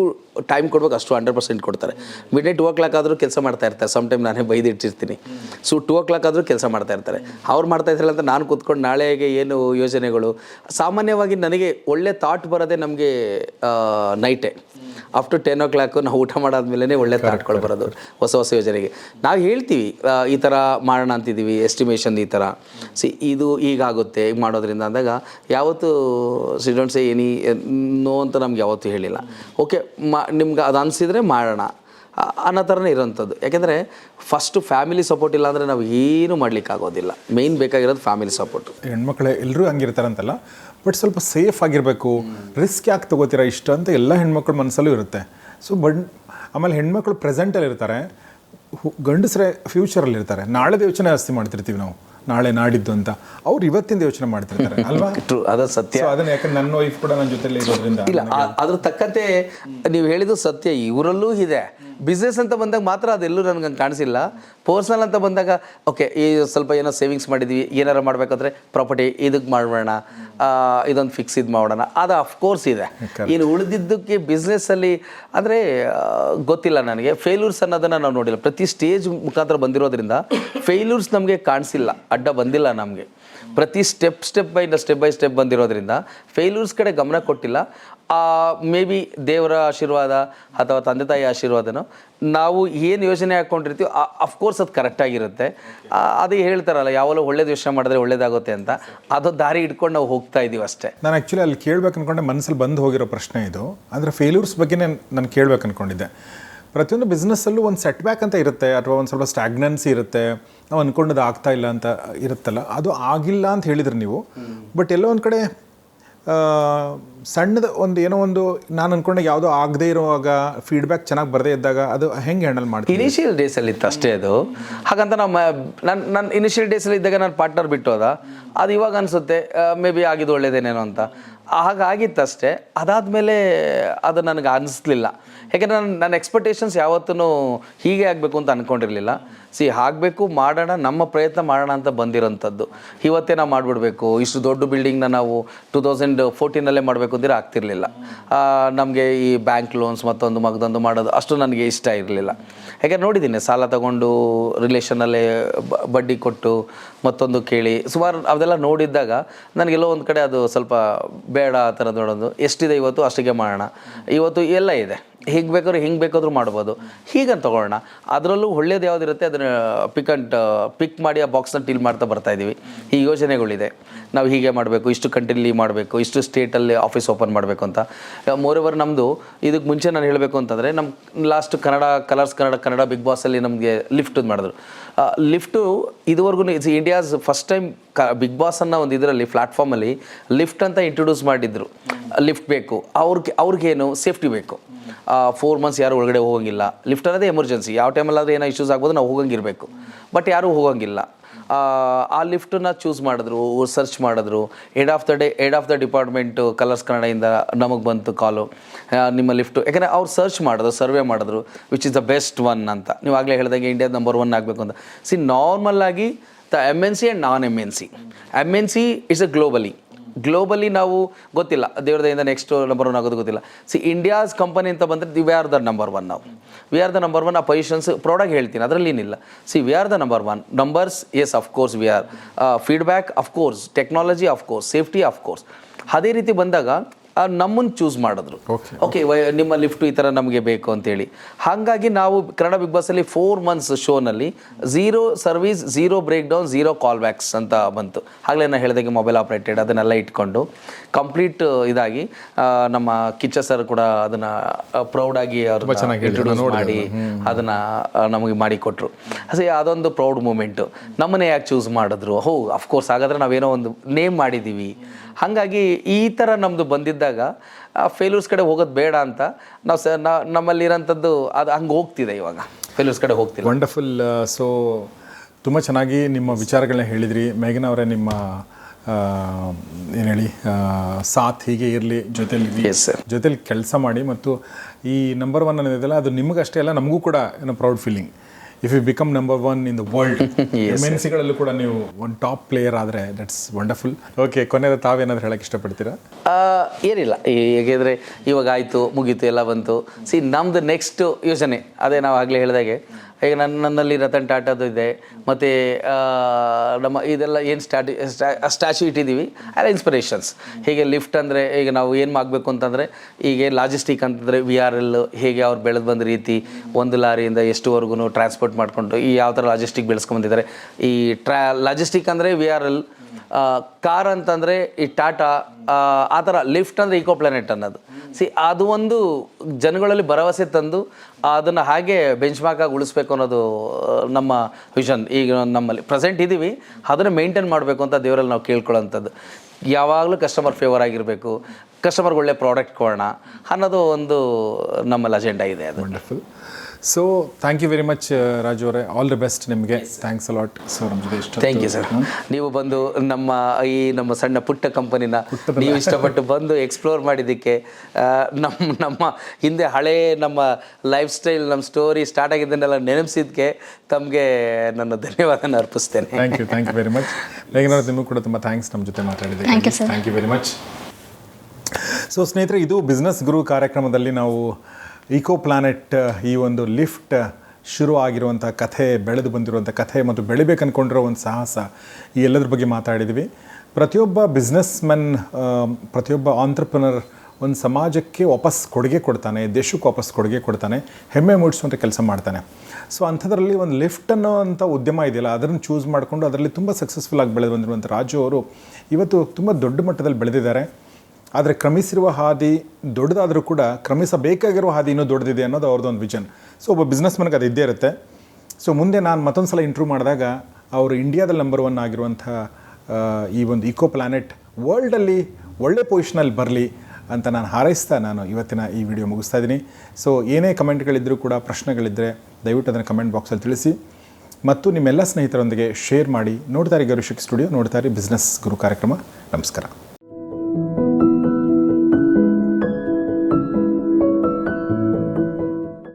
Speaker 1: ಟೈಮ್ ಕೊಡ್ಬೇಕು ಅಷ್ಟು ಹಂಡ್ರೆಡ್ ಪರ್ಸೆಂಟ್ ಕೊಡ್ತಾರೆ. Midnight two o'clock ಆದರೂ ಕೆಲಸ ಮಾಡ್ತಾ ಇರ್ತಾರೆ. ಸಮ್ ಟೈಮ್ ನಾನೇ ಬೈದಿಟ್ಟಿರ್ತೀನಿ ಸೊ ಟು ಓ ಕ್ಲಾಕ್ ಆದರೂ ಕೆಲಸ ಮಾಡ್ತಾ ಇರ್ತಾರೆ. ಅವ್ರು ಮಾಡ್ತಾ ಇದ್ರಲ್ಲ ಅಂತ ನಾನು ಕೂತ್ಕೊಂಡು ನಾಳೆಗೆ ಏನು ಯೋಜನೆಗಳು? ಸಾಮಾನ್ಯವಾಗಿ ನನಗೆ ಒಳ್ಳೆ ಥಾಟ್ ಬರೋದೇ ನಮಗೆ ನೈಟೇ ಆಫ್ಟರ್ ಟೆನ್ ಓ ಕ್ಲಾಕು ನಾವು ಊಟ ಮಾಡಾದ್ಮೇಲೆ ಒಳ್ಳೆ ತಾಟ್ಕೊಳ್ಳಿ ಬರೋದು. ಹೊಸ ಹೊಸ ಯೋಜನೆಗೆ. ನಾವು ಹೇಳ್ತೀವಿ ಈ ಥರ ಮಾಡೋಣ ಅಂತಿದ್ದೀವಿ ಎಸ್ಟಿಮೇಷನ್ ಈ ಥರ ಸಿ ಇದು ಈಗಾಗುತ್ತೆ ಈಗ ಮಾಡೋದ್ರಿಂದ ಅಂದಾಗ ಯಾವತ್ತೂ ಸ್ಟೂಡೆಂಟ್ಸ್ ಏನಿ ನೋ ಅಂತ ನಮ್ಗೆ ಯಾವತ್ತೂ ಹೇಳಿಲ್ಲ. ಓಕೆ ಮಾ ನಿಮ್ಗೆ ಅದು ಅನಿಸಿದರೆ ಮಾಡೋಣ. ಅನ್ನೋ ಥರನೇ ಇರೋಂಥದ್ದು. ಯಾಕೆಂದರೆ ಫಸ್ಟು ಫ್ಯಾಮಿಲಿ ಸಪೋರ್ಟ್ ಇಲ್ಲ ಅಂದರೆ ನಾವು ಏನೂ ಮಾಡಲಿಕ್ಕಾಗೋದಿಲ್ಲ. ಮೇಯ್ನ್ ಬೇಕಾಗಿರೋದು ಫ್ಯಾಮಿಲಿ ಸಪೋರ್ಟ್
Speaker 2: ಹೆಣ್ಮಕ್ಳು ಎಲ್ಲರೂ ಹಂಗಿರ್ತಾರಂತಲ್ಲ ಬಟ್ ಸ್ವಲ್ಪ ಸೇಫ್ ಆಗಿರಬೇಕು. ರಿಸ್ಕ್ ಯಾಕೆ ತೊಗೋತೀರಾ ಇಷ್ಟ ಅಂತ ಎಲ್ಲ ಹೆಣ್ಮಕ್ಳು ಮನಸ್ಸಲ್ಲೂ ಇರುತ್ತೆ. ಸೊ ಬಟ್ ಆಮೇಲೆ ಹೆಣ್ಮಕ್ಳು ಪ್ರೆಸೆಂಟಲ್ಲಿ ಇರ್ತಾರೆ. ಗಂಡಸರೇ ಫ್ಯೂಚರಲ್ಲಿ ಇರ್ತಾರೆ. ನಾಳೆ ಯೋಚನೆ ಜಾಸ್ತಿ ಮಾಡ್ತಿರ್ತೀವಿ ನಾವು. ನಾಳೆ ನಾಡಿದ್ದು ಅಂತ. ಅವ್ರು ಇವತ್ತಿಂದ ಯೋಚನೆ ಮಾಡ್ತಿರ್ತಾರೆ <laughs> ಅಲ್ವಾ?
Speaker 1: ಟ್ರೂ ಅದು ಸತ್ಯ.
Speaker 2: ಅದನ್ನ ಯಾಕಂದ್ರೆ ನನ್ನ ವೈಫ್ ಕೂಡ ನನ್ನ ಜೊತೆಲಿ ಇರೋದ್ರಿಂದ
Speaker 1: ಇಲ್ಲ ಅದ್ರ ತಕ್ಕಂತೆ ನೀವು ಹೇಳಿದ್ದು ಸತ್ಯ ಇವರಲ್ಲೂ ಇದೆ. ಬಿಸ್ನೆಸ್ ಅಂತ ಬಂದಾಗ ಮಾತ್ರ ಅದೆಲ್ಲೂ ನನಗೆ ಹಂಗೆ ಕಾಣಿಸಿಲ್ಲ. ಪರ್ಸ್ನಲ್ ಅಂತ ಬಂದಾಗ ಓಕೆ ಈ ಸ್ವಲ್ಪ ಏನೋ ಸೇವಿಂಗ್ಸ್ ಮಾಡಿದ್ವಿ ಏನಾರು ಮಾಡಬೇಕಾದ್ರೆ ಪ್ರಾಪರ್ಟಿ ಇದಕ್ಕೆ ಮಾಡೋಣ ಇದೊಂದು ಫಿಕ್ಸ್ ಇದು ಮಾಡೋಣ. ಅದು ಅಫ್ಕೋರ್ಸ್ ಇದೆ. ಇನ್ನು ಉಳಿದಿದ್ದಕ್ಕೆ ಬಿಸ್ನೆಸ್ಸಲ್ಲಿ ಅಂದರೆ ಗೊತ್ತಿಲ್ಲ ನನಗೆ. ಫೇಲ್ಯೂರ್ಸ್ ಅನ್ನೋದನ್ನು ನಾವು ನೋಡಿಲ್ಲ. ಪ್ರತಿ ಸ್ಟೇಜ್ ಮುಖಾಂತರ ಬಂದಿರೋದ್ರಿಂದ ಫೇಲ್ಯೂರ್ಸ್ ನಮಗೆ ಕಾಣಿಸಿಲ್ಲ. ಅಡ್ಡ ಬಂದಿಲ್ಲ ನಮಗೆ. ಪ್ರತಿ step step by step by step ಬಂದಿರೋದ್ರಿಂದ ಫೇಲ್ಯೂರ್ಸ್ ಕಡೆ ಗಮನ ಕೊಟ್ಟಿಲ್ಲ. ಮೇ ಬಿ ದೇವರ ಆಶೀರ್ವಾದ ಅಥವಾ ತಂದೆ ತಾಯಿ ಆಶೀರ್ವಾದನೋ ನಾವು ಏನು ಯೋಚನೆ ಹಾಕ್ಕೊಂಡಿರ್ತೀವಿ ಅಫ್ಕೋರ್ಸ್ ಅದು ಕರೆಕ್ಟಾಗಿರುತ್ತೆ ಅದೇ ಹೇಳ್ತಾರಲ್ಲ ಯಾವಾಗಲೂ ಒಳ್ಳೇದು ಯೋಚನೆ ಮಾಡಿದ್ರೆ ಒಳ್ಳೇದಾಗುತ್ತೆ ಅಂತ. ಅದು ದಾರಿ ಇಟ್ಕೊಂಡು ನಾವು ಹೋಗ್ತಾ ಇದ್ದೀವಿ ಅಷ್ಟೇ.
Speaker 2: ನಾನು ಆ್ಯಕ್ಚುಲಿ ಅಲ್ಲಿ ಕೇಳ್ಬೇಕು ಅನ್ಕೊಂಡೆ ಮನಸ್ಸಲ್ಲಿ ಬಂದು ಹೋಗಿರೋ ಪ್ರಶ್ನೆ ಇದು. ಅಂದರೆ ಫೇಲ್ಯೂರ್ಸ್ ಬಗ್ಗೆ ನಾನು ಕೇಳ್ಬೇಕು ಅಂದ್ಕೊಂಡಿದ್ದೆ ಪ್ರತಿಯೊಂದು ಬಿಸ್ನೆಸ್ಸಲ್ಲೂ ಒಂದು ಸೆಟ್ ಬ್ಯಾಕ್ ಅಂತ ಇರುತ್ತೆ ಅಥವಾ ಒಂದು ಸ್ವಲ್ಪ ಸ್ಟ್ಯಾಗ್ನೆನ್ಸಿ ಇರುತ್ತೆ ನಾವು ಅಂದ್ಕೊಂಡದ್ದು ಆಗ್ತಾ ಇಲ್ಲ ಅಂತ ಇರುತ್ತಲ್ಲ ಅದು ಆಗಿಲ್ಲ ಅಂತ ಹೇಳಿದ್ರಿ ನೀವು. ಬಟ್ ಎಲ್ಲೋ ಒಂದು ಕಡೆ ಸಣ್ಣದ ಒಂದು ಏನೋ ಒಂದು ನಾನು ಅನ್ಕೊಂಡೆ ಯಾವುದೋ ಆಗದೇ ಇರುವಾಗ ಫೀಡ್ಬ್ಯಾಕ್ ಚೆನ್ನಾಗಿ ಬರದೇ ಇದ್ದಾಗ ಅದು ಹೆಂಗೆ ಹ್ಯಾಂಡಲ್ ಮಾಡ್ತೀನಿ
Speaker 1: ಇನಿಷಿಯಲ್ ಡೇಸಲ್ಲಿ ಇತ್ತು ಅಷ್ಟೇ ಅದು. ಹಾಗಂತ ನಮ್ಮ ನನ್ನ ನನ್ನ ಇನಿಷಿಯಲ್ ಡೇಸಲ್ಲಿ ಇದ್ದಾಗ ನಾನು ಪಾರ್ಟ್ನರ್ ಬಿಟ್ಟು ಹೋದ. ಅದು ಇವಾಗ ಅನಿಸುತ್ತೆ ಮೇ ಬಿ ಆಗಿದ್ದು ಒಳ್ಳೇದೇನೇನೋ ಅಂತ. ಹಾಗಾಗಿತ್ತು ಅಷ್ಟೇ. ಅದಾದಮೇಲೆ ಅದು ನನಗೆ ಅನಿಸ್ಲಿಲ್ಲ. ಯಾಕೆಂದರೆ ನನ್ನ ನನ್ನ ಎಕ್ಸ್ಪೆಕ್ಟೇಷನ್ಸ್ ಯಾವತ್ತೂ ಹೀಗೆ ಆಗಬೇಕು ಅಂತ ಅಂದ್ಕೊಂಡಿರಲಿಲ್ಲ ಸಿ ಆಗಬೇಕು ಮಾಡೋಣ, ನಮ್ಮ ಪ್ರಯತ್ನ ಮಾಡೋಣ ಅಂತ ಬಂದಿರೋಂಥದ್ದು. ಇವತ್ತೇ ನಾವು ಮಾಡಿಬಿಡ್ಬೇಕು. ಇಷ್ಟು ದೊಡ್ಡ ಬಿಲ್ಡಿಂಗ್ನ ನಾವು ಟೂ ತೌಸಂಡ್ ಫೋರ್ಟೀನಲ್ಲೇ ಮಾಡಬೇಕು ಅಂದರೆ ಆಗ್ತಿರ್ಲಿಲ್ಲ. ನಮಗೆ ಈ ಬ್ಯಾಂಕ್ ಲೋನ್ಸ್ ಮತ್ತೊಂದು ಮಗದೊಂದು ಮಾಡೋದು ಅಷ್ಟು ನನಗೆ ಇಷ್ಟ ಇರಲಿಲ್ಲ. ಯಾಕೆ ನೋಡಿದ್ದೀನಿ, ಸಾಲ ತಗೊಂಡು ರಿಲೇಷನಲ್ಲೇ ಬಡ್ಡಿ ಕೊಟ್ಟು ಮತ್ತೊಂದು ಕೇಳಿ. ಸುಮಾರು ಅದೆಲ್ಲ ನೋಡಿದ್ದಾಗ ನನಗೆಲ್ಲೋ ಒಂದು ಕಡೆ ಅದು ಸ್ವಲ್ಪ ಬೇಡ ಆ ಥರದ್ದು ನೋಡೋದು. ಎಷ್ಟಿದೆ ಇವತ್ತು? ಅಷ್ಟಿಗೆ ಮಾಡೋಣ. ಇವತ್ತು ಎಲ್ಲ ಇದೆ. ಹಿಂಗೆ ಬೇಕಾದ್ರೂ ಹಿಂಗೆ ಬೇಕಾದ್ರೂ ಮಾಡ್ಬೋದು. ಹೀಗಂತ ತೊಗೊಳ್ಳೋಣ. ಅದರಲ್ಲೂ ಒಳ್ಳೇದು ಯಾವುದಿರುತ್ತೆ? ಅದನ್ನು ಪಿಕ್ ಅಂಡ್ ಪಿಕ್ ಮಾಡಿ ಆ ಬಾಕ್ಸ್ನ ಟೀಲ್ ಮಾಡ್ತಾ ಬರ್ತಾ ಇದ್ದೀವಿ. ಈ ಯೋಜನೆಗಳಿದೆ. ನಾವು ಹೀಗೆ ಮಾಡಬೇಕು, ಇಷ್ಟು ಕಂಟ್ರಿಲಿ ಮಾಡಬೇಕು, ಇಷ್ಟು ಸ್ಟೇಟಲ್ಲಿ ಆಫೀಸ್ ಓಪನ್ ಮಾಡಬೇಕು ಅಂತ. ಮೋರೆವರ್ ನಮ್ಮದು ಇದಕ್ಕೆ ಮುಂಚೆ ನಾನು ಹೇಳಬೇಕು ಅಂತಂದರೆ ನಮ್ಮ last Kannada colours Kannada Kannada big ಬಾಸಲ್ಲಿ ನಮಗೆ ಲಿಫ್ಟ್ ಮಾಡಿದ್ರು. ಲಿಫ್ಟು ಇದುವರೆಗೂ ಇಟ್ಸ್ ಇಂಡಿಯಾಸ್ ಫಸ್ಟ್ ಟೈಮ್ ಕ ಬಿಗ್ ಬಾಸ್ ಅನ್ನೋ ಒಂದು ಇದರಲ್ಲಿ ಪ್ಲ್ಯಾಟ್ಫಾರ್ಮಲ್ಲಿ ಲಿಫ್ಟ್ ಅಂತ ಇಂಟ್ರೊಡ್ಯೂಸ್ ಮಾಡಿದ್ರು. ಲಿಫ್ಟ್ ಬೇಕು. ಅವ್ರಿಗೆ, ಅವ್ರಿಗೇನು ಸೇಫ್ಟಿ ಬೇಕು. ಫೋರ್ ಮಂತ್ಸ್ ಯಾರು ಒಳಗಡೆ ಹೋಗಂಗಿಲ್ಲ. ಲಿಫ್ಟ್ ಅನ್ನೋದೇ ಎಮರ್ಜೆನ್ಸಿ ಯಾವ ಟೈಮಲ್ಲಾದರೂ ಏನೋ ಇಶ್ಯೂಸ್ ಆಗ್ಬೋದು ನಾವು ಹೋಗೋಂಗಿರಬೇಕು. ಬಟ್ ಯಾರೂ ಹೋಗಂಗಿಲ್ಲ. ಆ, ಲಿಫ್ಟನ್ನ ಚೂಸ್ ಮಾಡಿದ್ರು ಸರ್ಚ್ ಮಾಡಿದ್ರು. Head of the day head of the department Colors ಕನ್ನಡದಿಂದ ನಮಗೆ ಬಂತು ಕಾಲು ನಿಮ್ಮ ಲಿಫ್ಟು ಯಾಕಂದರೆ ಅವ್ರು ಸರ್ಚ್ ಮಾಡಿದ್ರು ಸರ್ವೆ ಮಾಡಿದ್ರು which is the best one ಅಂತ. ನೀವು ಆಗಲೇ ಹೇಳಿದಂಗೆ ಇಂಡಿಯಾದ ನಂಬರ್ ಒನ್ ಆಗಬೇಕು ಅಂತ. ಸಿ ನಾರ್ಮಲ್ ಆಗಿ the M N C and non M N C M N C is a globally globally ನಾವು ಗೊತ್ತಿಲ್ಲ. ದೇವ್ರದಿಂದ ನೆಕ್ಸ್ಟ್ ನಂಬರ್ ಒನ್ ಆಗೋದು ಗೊತ್ತಿಲ್ಲ. ಸಿ ಇಂಡಿಯಾಸ್ ಕಂಪನಿ ಅಂತ ಬಂದರೆ the we are the number one ನಾವು. We are the number one ಆ positions product ಹೇಳ್ತೀನಿ, ಅದರಲ್ಲಿ ಏನಿಲ್ಲ. See we are the number one numbers yes of course we are feedback of course technology of course safety of course ಅದೇ ರೀತಿ ಬಂದಾಗ ನಮ್ಮನ್ನು choose ಮಾಡಿದ್ರು. ಓಕೆ ನಿಮ್ಮ ಲಿಫ್ಟು ಈ ಥರ ನಮಗೆ ಬೇಕು ಅಂತೇಳಿ. ಹಾಗಾಗಿ ನಾವು ಕನ್ನಡ ಬಿಗ್ ಬಾಸಲ್ಲಿ ಫೋರ್ ಮಂತ್ಸ್ ಶೋನಲ್ಲಿ zero service zero breakdown zero call backs ಅಂತ ಬಂತು. ಆಗಲೇ ನಾನು ಹೇಳಿದಾಗೆ ಮೊಬೈಲ್ ಆಪ್ರೇಟೆಡ್ ಅದನ್ನೆಲ್ಲ ಇಟ್ಕೊಂಡು ಕಂಪ್ಲೀಟ್ ಇದಾಗಿ ನಮ್ಮ ಕಿಚ್ಚ ಸರ್ ಕೂಡ ಅದನ್ನು ಪ್ರೌಡಾಗಿ ಅವರು ಇಂಟ್ರೊಡ್ಯೂಸ್ ಮಾಡಿ ಅದನ್ನು ನಮಗೆ ಮಾಡಿಕೊಟ್ರು. ಅದೇ ಅದೊಂದು ಪ್ರೌಡ್ ಮೂಮೆಂಟು ನಮ್ಮನ್ನೇ ಯಾಕೆ ಚೂಸ್ ಮಾಡಿದ್ರು? ಹೋ ಅಫ್ಕೋರ್ಸ್ ಹಾಗಾದ್ರೆ ನಾವೇನೋ ಒಂದು ನೇಮ್ ಮಾಡಿದ್ದೀವಿ ಹಾಗಾಗಿ ಈ ಥರ ನಮ್ಮದು ಬಂದಿದ್ದಾಗ ಫೇಲ್ಯೂರ್ಸ್ ಕಡೆ ಹೋಗೋದು ಬೇಡ ಅಂತ ನಾವು ಸ ನಮ್ಮಲ್ಲಿರೋಂಥದ್ದು ಅದು ಹಂಗೆ ಹೋಗ್ತಿದೆ ಇವಾಗ. ಫೇಲ್ಯೂರ್ಸ್ ಕಡೆ ಹೋಗ್ತಿದೆ
Speaker 2: ವಂಡರ್ಫುಲ್ ಸೊ ತುಂಬ ಚೆನ್ನಾಗಿ ನಿಮ್ಮ ವಿಚಾರಗಳನ್ನ ಹೇಳಿದ್ರಿ. ಮೇಘನ ಅವರೇ ನಿಮ್ಮ ಏನು ಹೇಳಿ ಸಾಥ್ ಹೀಗೆ ಇರಲಿ ಜೊತೆಲಿ. ಜೊತೆಲಿ ಕೆಲಸ ಮಾಡಿ. ಮತ್ತು ಈ ನಂಬರ್ ಒನ್ ಅನ್ನೋದಿದೆಯಲ್ಲ ಅದು ನಿಮಗಷ್ಟೇ ಅಲ್ಲ ನಮಗೂ ಕೂಡ ಏನೋ proud feeling if you become number one in the world ಮೆನ್ಸಿಗಳಲ್ಲೂ ಕೂಡ ನೀವು ಒಂದು ಟಾಪ್ ಪ್ಲೇಯರ್ ಆದರೆ ದಟ್ಸ್ ವಂಡರ್ಫುಲ್ ಓಕೆ ಕೊನೆಯದ ತಾವೇನಾದ್ರು ಹೇಳಕ್ಕೆ ಇಷ್ಟಪಡ್ತೀರಾ?
Speaker 1: ಏನಿಲ್ಲ. ಹೇಗಿದ್ರೆ ಇವಾಗ ಆಯಿತು ಮುಗೀತು ಎಲ್ಲ ಬಂತು. ಸಿ ನಮ್ದು ನೆಕ್ಸ್ಟ್ ಯೋಚನೆ. ಅದೇ ನಾವು ಆಗಲೇ ಹೇಳಿದಾಗೆ. ಈಗ ನನ್ನ ನನ್ನಲ್ಲಿ ರತನ್ ಟಾಟಾದು ಇದೆ ಮತ್ತು ನಮ್ಮ ಇದೆಲ್ಲ ಏನು ಸ್ಟ್ಯಾಟಿ ಸ್ಟ್ಯಾಚ್ಯೂ ಇಟ್ಟಿದ್ದೀವಿ ಅದೇ ಇನ್ಸ್ಪಿರೇಷನ್ಸ್ ಹೀಗೆ ಲಿಫ್ಟ್ ಅಂದರೆ ಈಗ ನಾವು ಏನು ಮಾಡಬೇಕು ಅಂತಂದರೆ ಈಗ ಲಾಜಿಸ್ಟಿಕ್ ಅಂತಂದರೆ ವಿ ಆರ್ ಎಲ್ ಹೇಗೆ ಅವ್ರು ಬೆಳೆದು ಬಂದ ರೀತಿ ಒಂದು ಲಾರಿಯಿಂದ ಎಷ್ಟುವರೆಗೂ ಟ್ರಾನ್ಸ್ಪೋರ್ಟ್ ಮಾಡಿಕೊಂಡು ಈ ಯಾವ ಥರ ಲಾಜಿಸ್ಟಿಕ್ ಬೆಳೆಸ್ಕೊಂಬಂದಿದ್ದಾರೆ. ಈ ಟ್ರಾ ಲಾಜಿಸ್ಟಿಕ್ ಅಂದರೆ ವಿ ಆರ್ ಎಲ್ ಕಾರ್ ಅಂತಂದರೆ ಈ ಟಾಟಾ ಆ, ಥರ ಲಿಫ್ಟ್ ಅಂದರೆ ಈಕೋ ಪ್ಲಾನೆಟ್ ಅನ್ನೋದು. ಸಿ ಅದು ಒಂದು ಜನಗಳಲ್ಲಿ ಭರವಸೆ ತಂದು ಅದನ್ನು ಹಾಗೆ ಬೆಂಚ್ ಮಾರ್ಕಾಗಿ ಉಳಿಸ್ಬೇಕು ಅನ್ನೋದು ನಮ್ಮ ವಿಷನ್ ಈಗ ನಮ್ಮಲ್ಲಿ ಪ್ರೆಸೆಂಟ್ ಇದ್ದೀವಿ ಅದನ್ನು ಮೇಂಟೈನ್ ಮಾಡಬೇಕು ಅಂತ ದೇವರಲ್ಲಿ ನಾವು ಕೇಳ್ಕೊಳ್ಳೋಂಥದ್ದು ಯಾವಾಗಲೂ ಕಸ್ಟಮರ್ ಫೇವರ್ ಆಗಿರಬೇಕು. ಕಸ್ಟಮರ್ಗೆ ಒಳ್ಳೆ ಪ್ರಾಡಕ್ಟ್ ಕೊಡೋಣ ಅನ್ನೋದು ಒಂದು ನಮ್ಮಲ್ಲಿ ಅಜೆಂಡಾ ಇದೆ ಅದು.
Speaker 2: Wonderful so thank you very much Raju ಅವರೇ. ಆಲ್ ದಿ ಬೆಸ್ಟ್ ನಿಮಗೆ. ಥ್ಯಾಂಕ್ಸ್ ಅಲಾಟ್ ಸೊ ನಮ್ಮ ಜೊತೆ ಇಷ್ಟ
Speaker 1: ಥ್ಯಾಂಕ್ ಯು ಸರ್ ನೀವು ಬಂದು ನಮ್ಮ ಈ ನಮ್ಮ ಸಣ್ಣ ಪುಟ್ಟ ಕಂಪನಿನ ನೀವು ಇಷ್ಟಪಟ್ಟು ಬಂದು ಎಕ್ಸ್ಪ್ಲೋರ್ ಮಾಡಿದ್ದಕ್ಕೆ ನಮ್ಮ ನಮ್ಮ ಹಿಂದೆ ಹಳೇ ನಮ್ಮ ಲೈಫ್ ಸ್ಟೈಲ್ ನಮ್ಮ ಸ್ಟೋರಿ ಸ್ಟಾರ್ಟ್ ಆಗಿದ್ದನ್ನೆಲ್ಲ ನೆನಪಿಸಿದ್ದಕ್ಕೆ ತಮಗೆ ನನ್ನ ಧನ್ಯವಾದನ ಅರ್ಪಿಸ್ತೇನೆ.
Speaker 2: Thank you thank you very much ಹೇಗೇನಾದ್ರು ನಿಮಗೂ ಕೂಡ ತುಂಬ ಥ್ಯಾಂಕ್ಸ್ ನಮ್ಮ ಜೊತೆ ಮಾತಾಡಿದೆ
Speaker 3: Thank you, sir.
Speaker 2: Thank you very much so ಸ್ನೇಹಿತರೆ, ಇದು ಬಿಸ್ನೆಸ್ ಗುರು ಕಾರ್ಯಕ್ರಮದಲ್ಲಿ ನಾವು ಈಕೋ ಪ್ಲಾನೆಟ್ ಈ ಒಂದು ಲಿಫ್ಟ್ ಶುರು ಆಗಿರುವಂಥ ಕಥೆ, ಬೆಳೆದು ಬಂದಿರುವಂಥ ಕಥೆ ಮತ್ತು ಬೆಳಿಬೇಕು ಅಂದ್ಕೊಂಡಿರೋ ಒಂದು ಸಾಹಸ ಈ ಎಲ್ಲದ್ರ ಬಗ್ಗೆ ಮಾತಾಡಿದ್ವಿ. ಪ್ರತಿಯೊಬ್ಬ ಬಿಸ್ನೆಸ್ ಮೆನ್ ಪ್ರತಿಯೊಬ್ಬ ಆಂಟ್ರಪ್ರನರ್ ಒಂದು ಸಮಾಜಕ್ಕೆ ವಾಪಸ್ ಕೊಡುಗೆ ಕೊಡ್ತಾನೆ, ದೇಶಕ್ಕೆ ವಾಪಸ್ ಕೊಡುಗೆ ಕೊಡ್ತಾನೆ, ಹೆಮ್ಮೆ ಮೂಡಿಸುವಂಥ ಕೆಲಸ ಮಾಡ್ತಾನೆ. ಸೊ ಅಂಥದ್ರಲ್ಲಿ ಒಂದು ಲಿಫ್ಟ್ ಅನ್ನೋ ಅಂಥ ಉದ್ಯಮ ಇದೆಯಲ್ಲ, ಅದನ್ನು ಚೂಸ್ ಮಾಡಿಕೊಂಡು ಅದರಲ್ಲಿ ತುಂಬ ಸಕ್ಸಸ್ಫುಲ್ ಆಗಿ ಬೆಳೆದು ಬಂದಿರುವಂಥ ರಾಜು ಅವರು ಇವತ್ತು ತುಂಬ ದೊಡ್ಡ ಮಟ್ಟದಲ್ಲಿ ಬೆಳೆದಿದ್ದಾರೆ. ಆದರೆ ಕ್ರಮಿಸಿರುವ ಹಾದಿ ದೊಡ್ಡದಾದರೂ ಕೂಡ ಕ್ರಮಿಸಬೇಕಾಗಿರುವ ಹಾದಿ ಇನ್ನೂ ದೊಡ್ಡದಿದೆ ಅನ್ನೋದು ಅವ್ರದ್ದು ಒಂದು ವಿಷನ್ ಸೊ ಒಬ್ಬ ಬಿಸ್ನೆಸ್ ಮನ್ಗೆ ಅದು ಇದ್ದೇ ಇರುತ್ತೆ. ಸೊ ಮುಂದೆ ನಾನು ಮತ್ತೊಂದು ಸಲ ಇಂಟ್ರ್ಯೂ ಮಾಡಿದಾಗ ಅವರು ಇಂಡಿಯಾದಲ್ಲಿ ನಂಬರ್ ಒನ್ ಆಗಿರುವಂಥ ಈ ಒಂದು ಇಕೋ ಪ್ಲಾನೆಟ್ ವರ್ಲ್ಡಲ್ಲಿ ಒಳ್ಳೆ ಪೊಸಿಷನಲ್ಲಿ ಬರಲಿ ಅಂತ ನಾನು ಹಾರೈಸ್ತಾ ನಾನು ಇವತ್ತಿನ ಈ ವಿಡಿಯೋ ಮುಗಿಸ್ತಾ ಇದ್ದೀನಿ ಸೊ ಏನೇ ಕಮೆಂಟ್ಗಳಿದ್ದರೂ ಕೂಡ ಪ್ರಶ್ನೆಗಳಿದ್ದರೆ ದಯವಿಟ್ಟು ಅದನ್ನು ಕಮೆಂಟ್ ಬಾಕ್ಸಲ್ಲಿ ತಿಳಿಸಿ. ಮತ್ತು ನಿಮ್ಮೆಲ್ಲ ಸ್ನೇಹಿತರೊಂದಿಗೆ ಶೇರ್ ಮಾಡಿ. ನೋಡ್ತಾರೆ ಗರುಶಿಕ್ ಸ್ಟುಡಿಯೋ ನೋಡ್ತಾರೆ ಬಿಸ್ನೆಸ್ ಗುರು ಕಾರ್ಯಕ್ರಮ. ನಮಸ್ಕಾರ.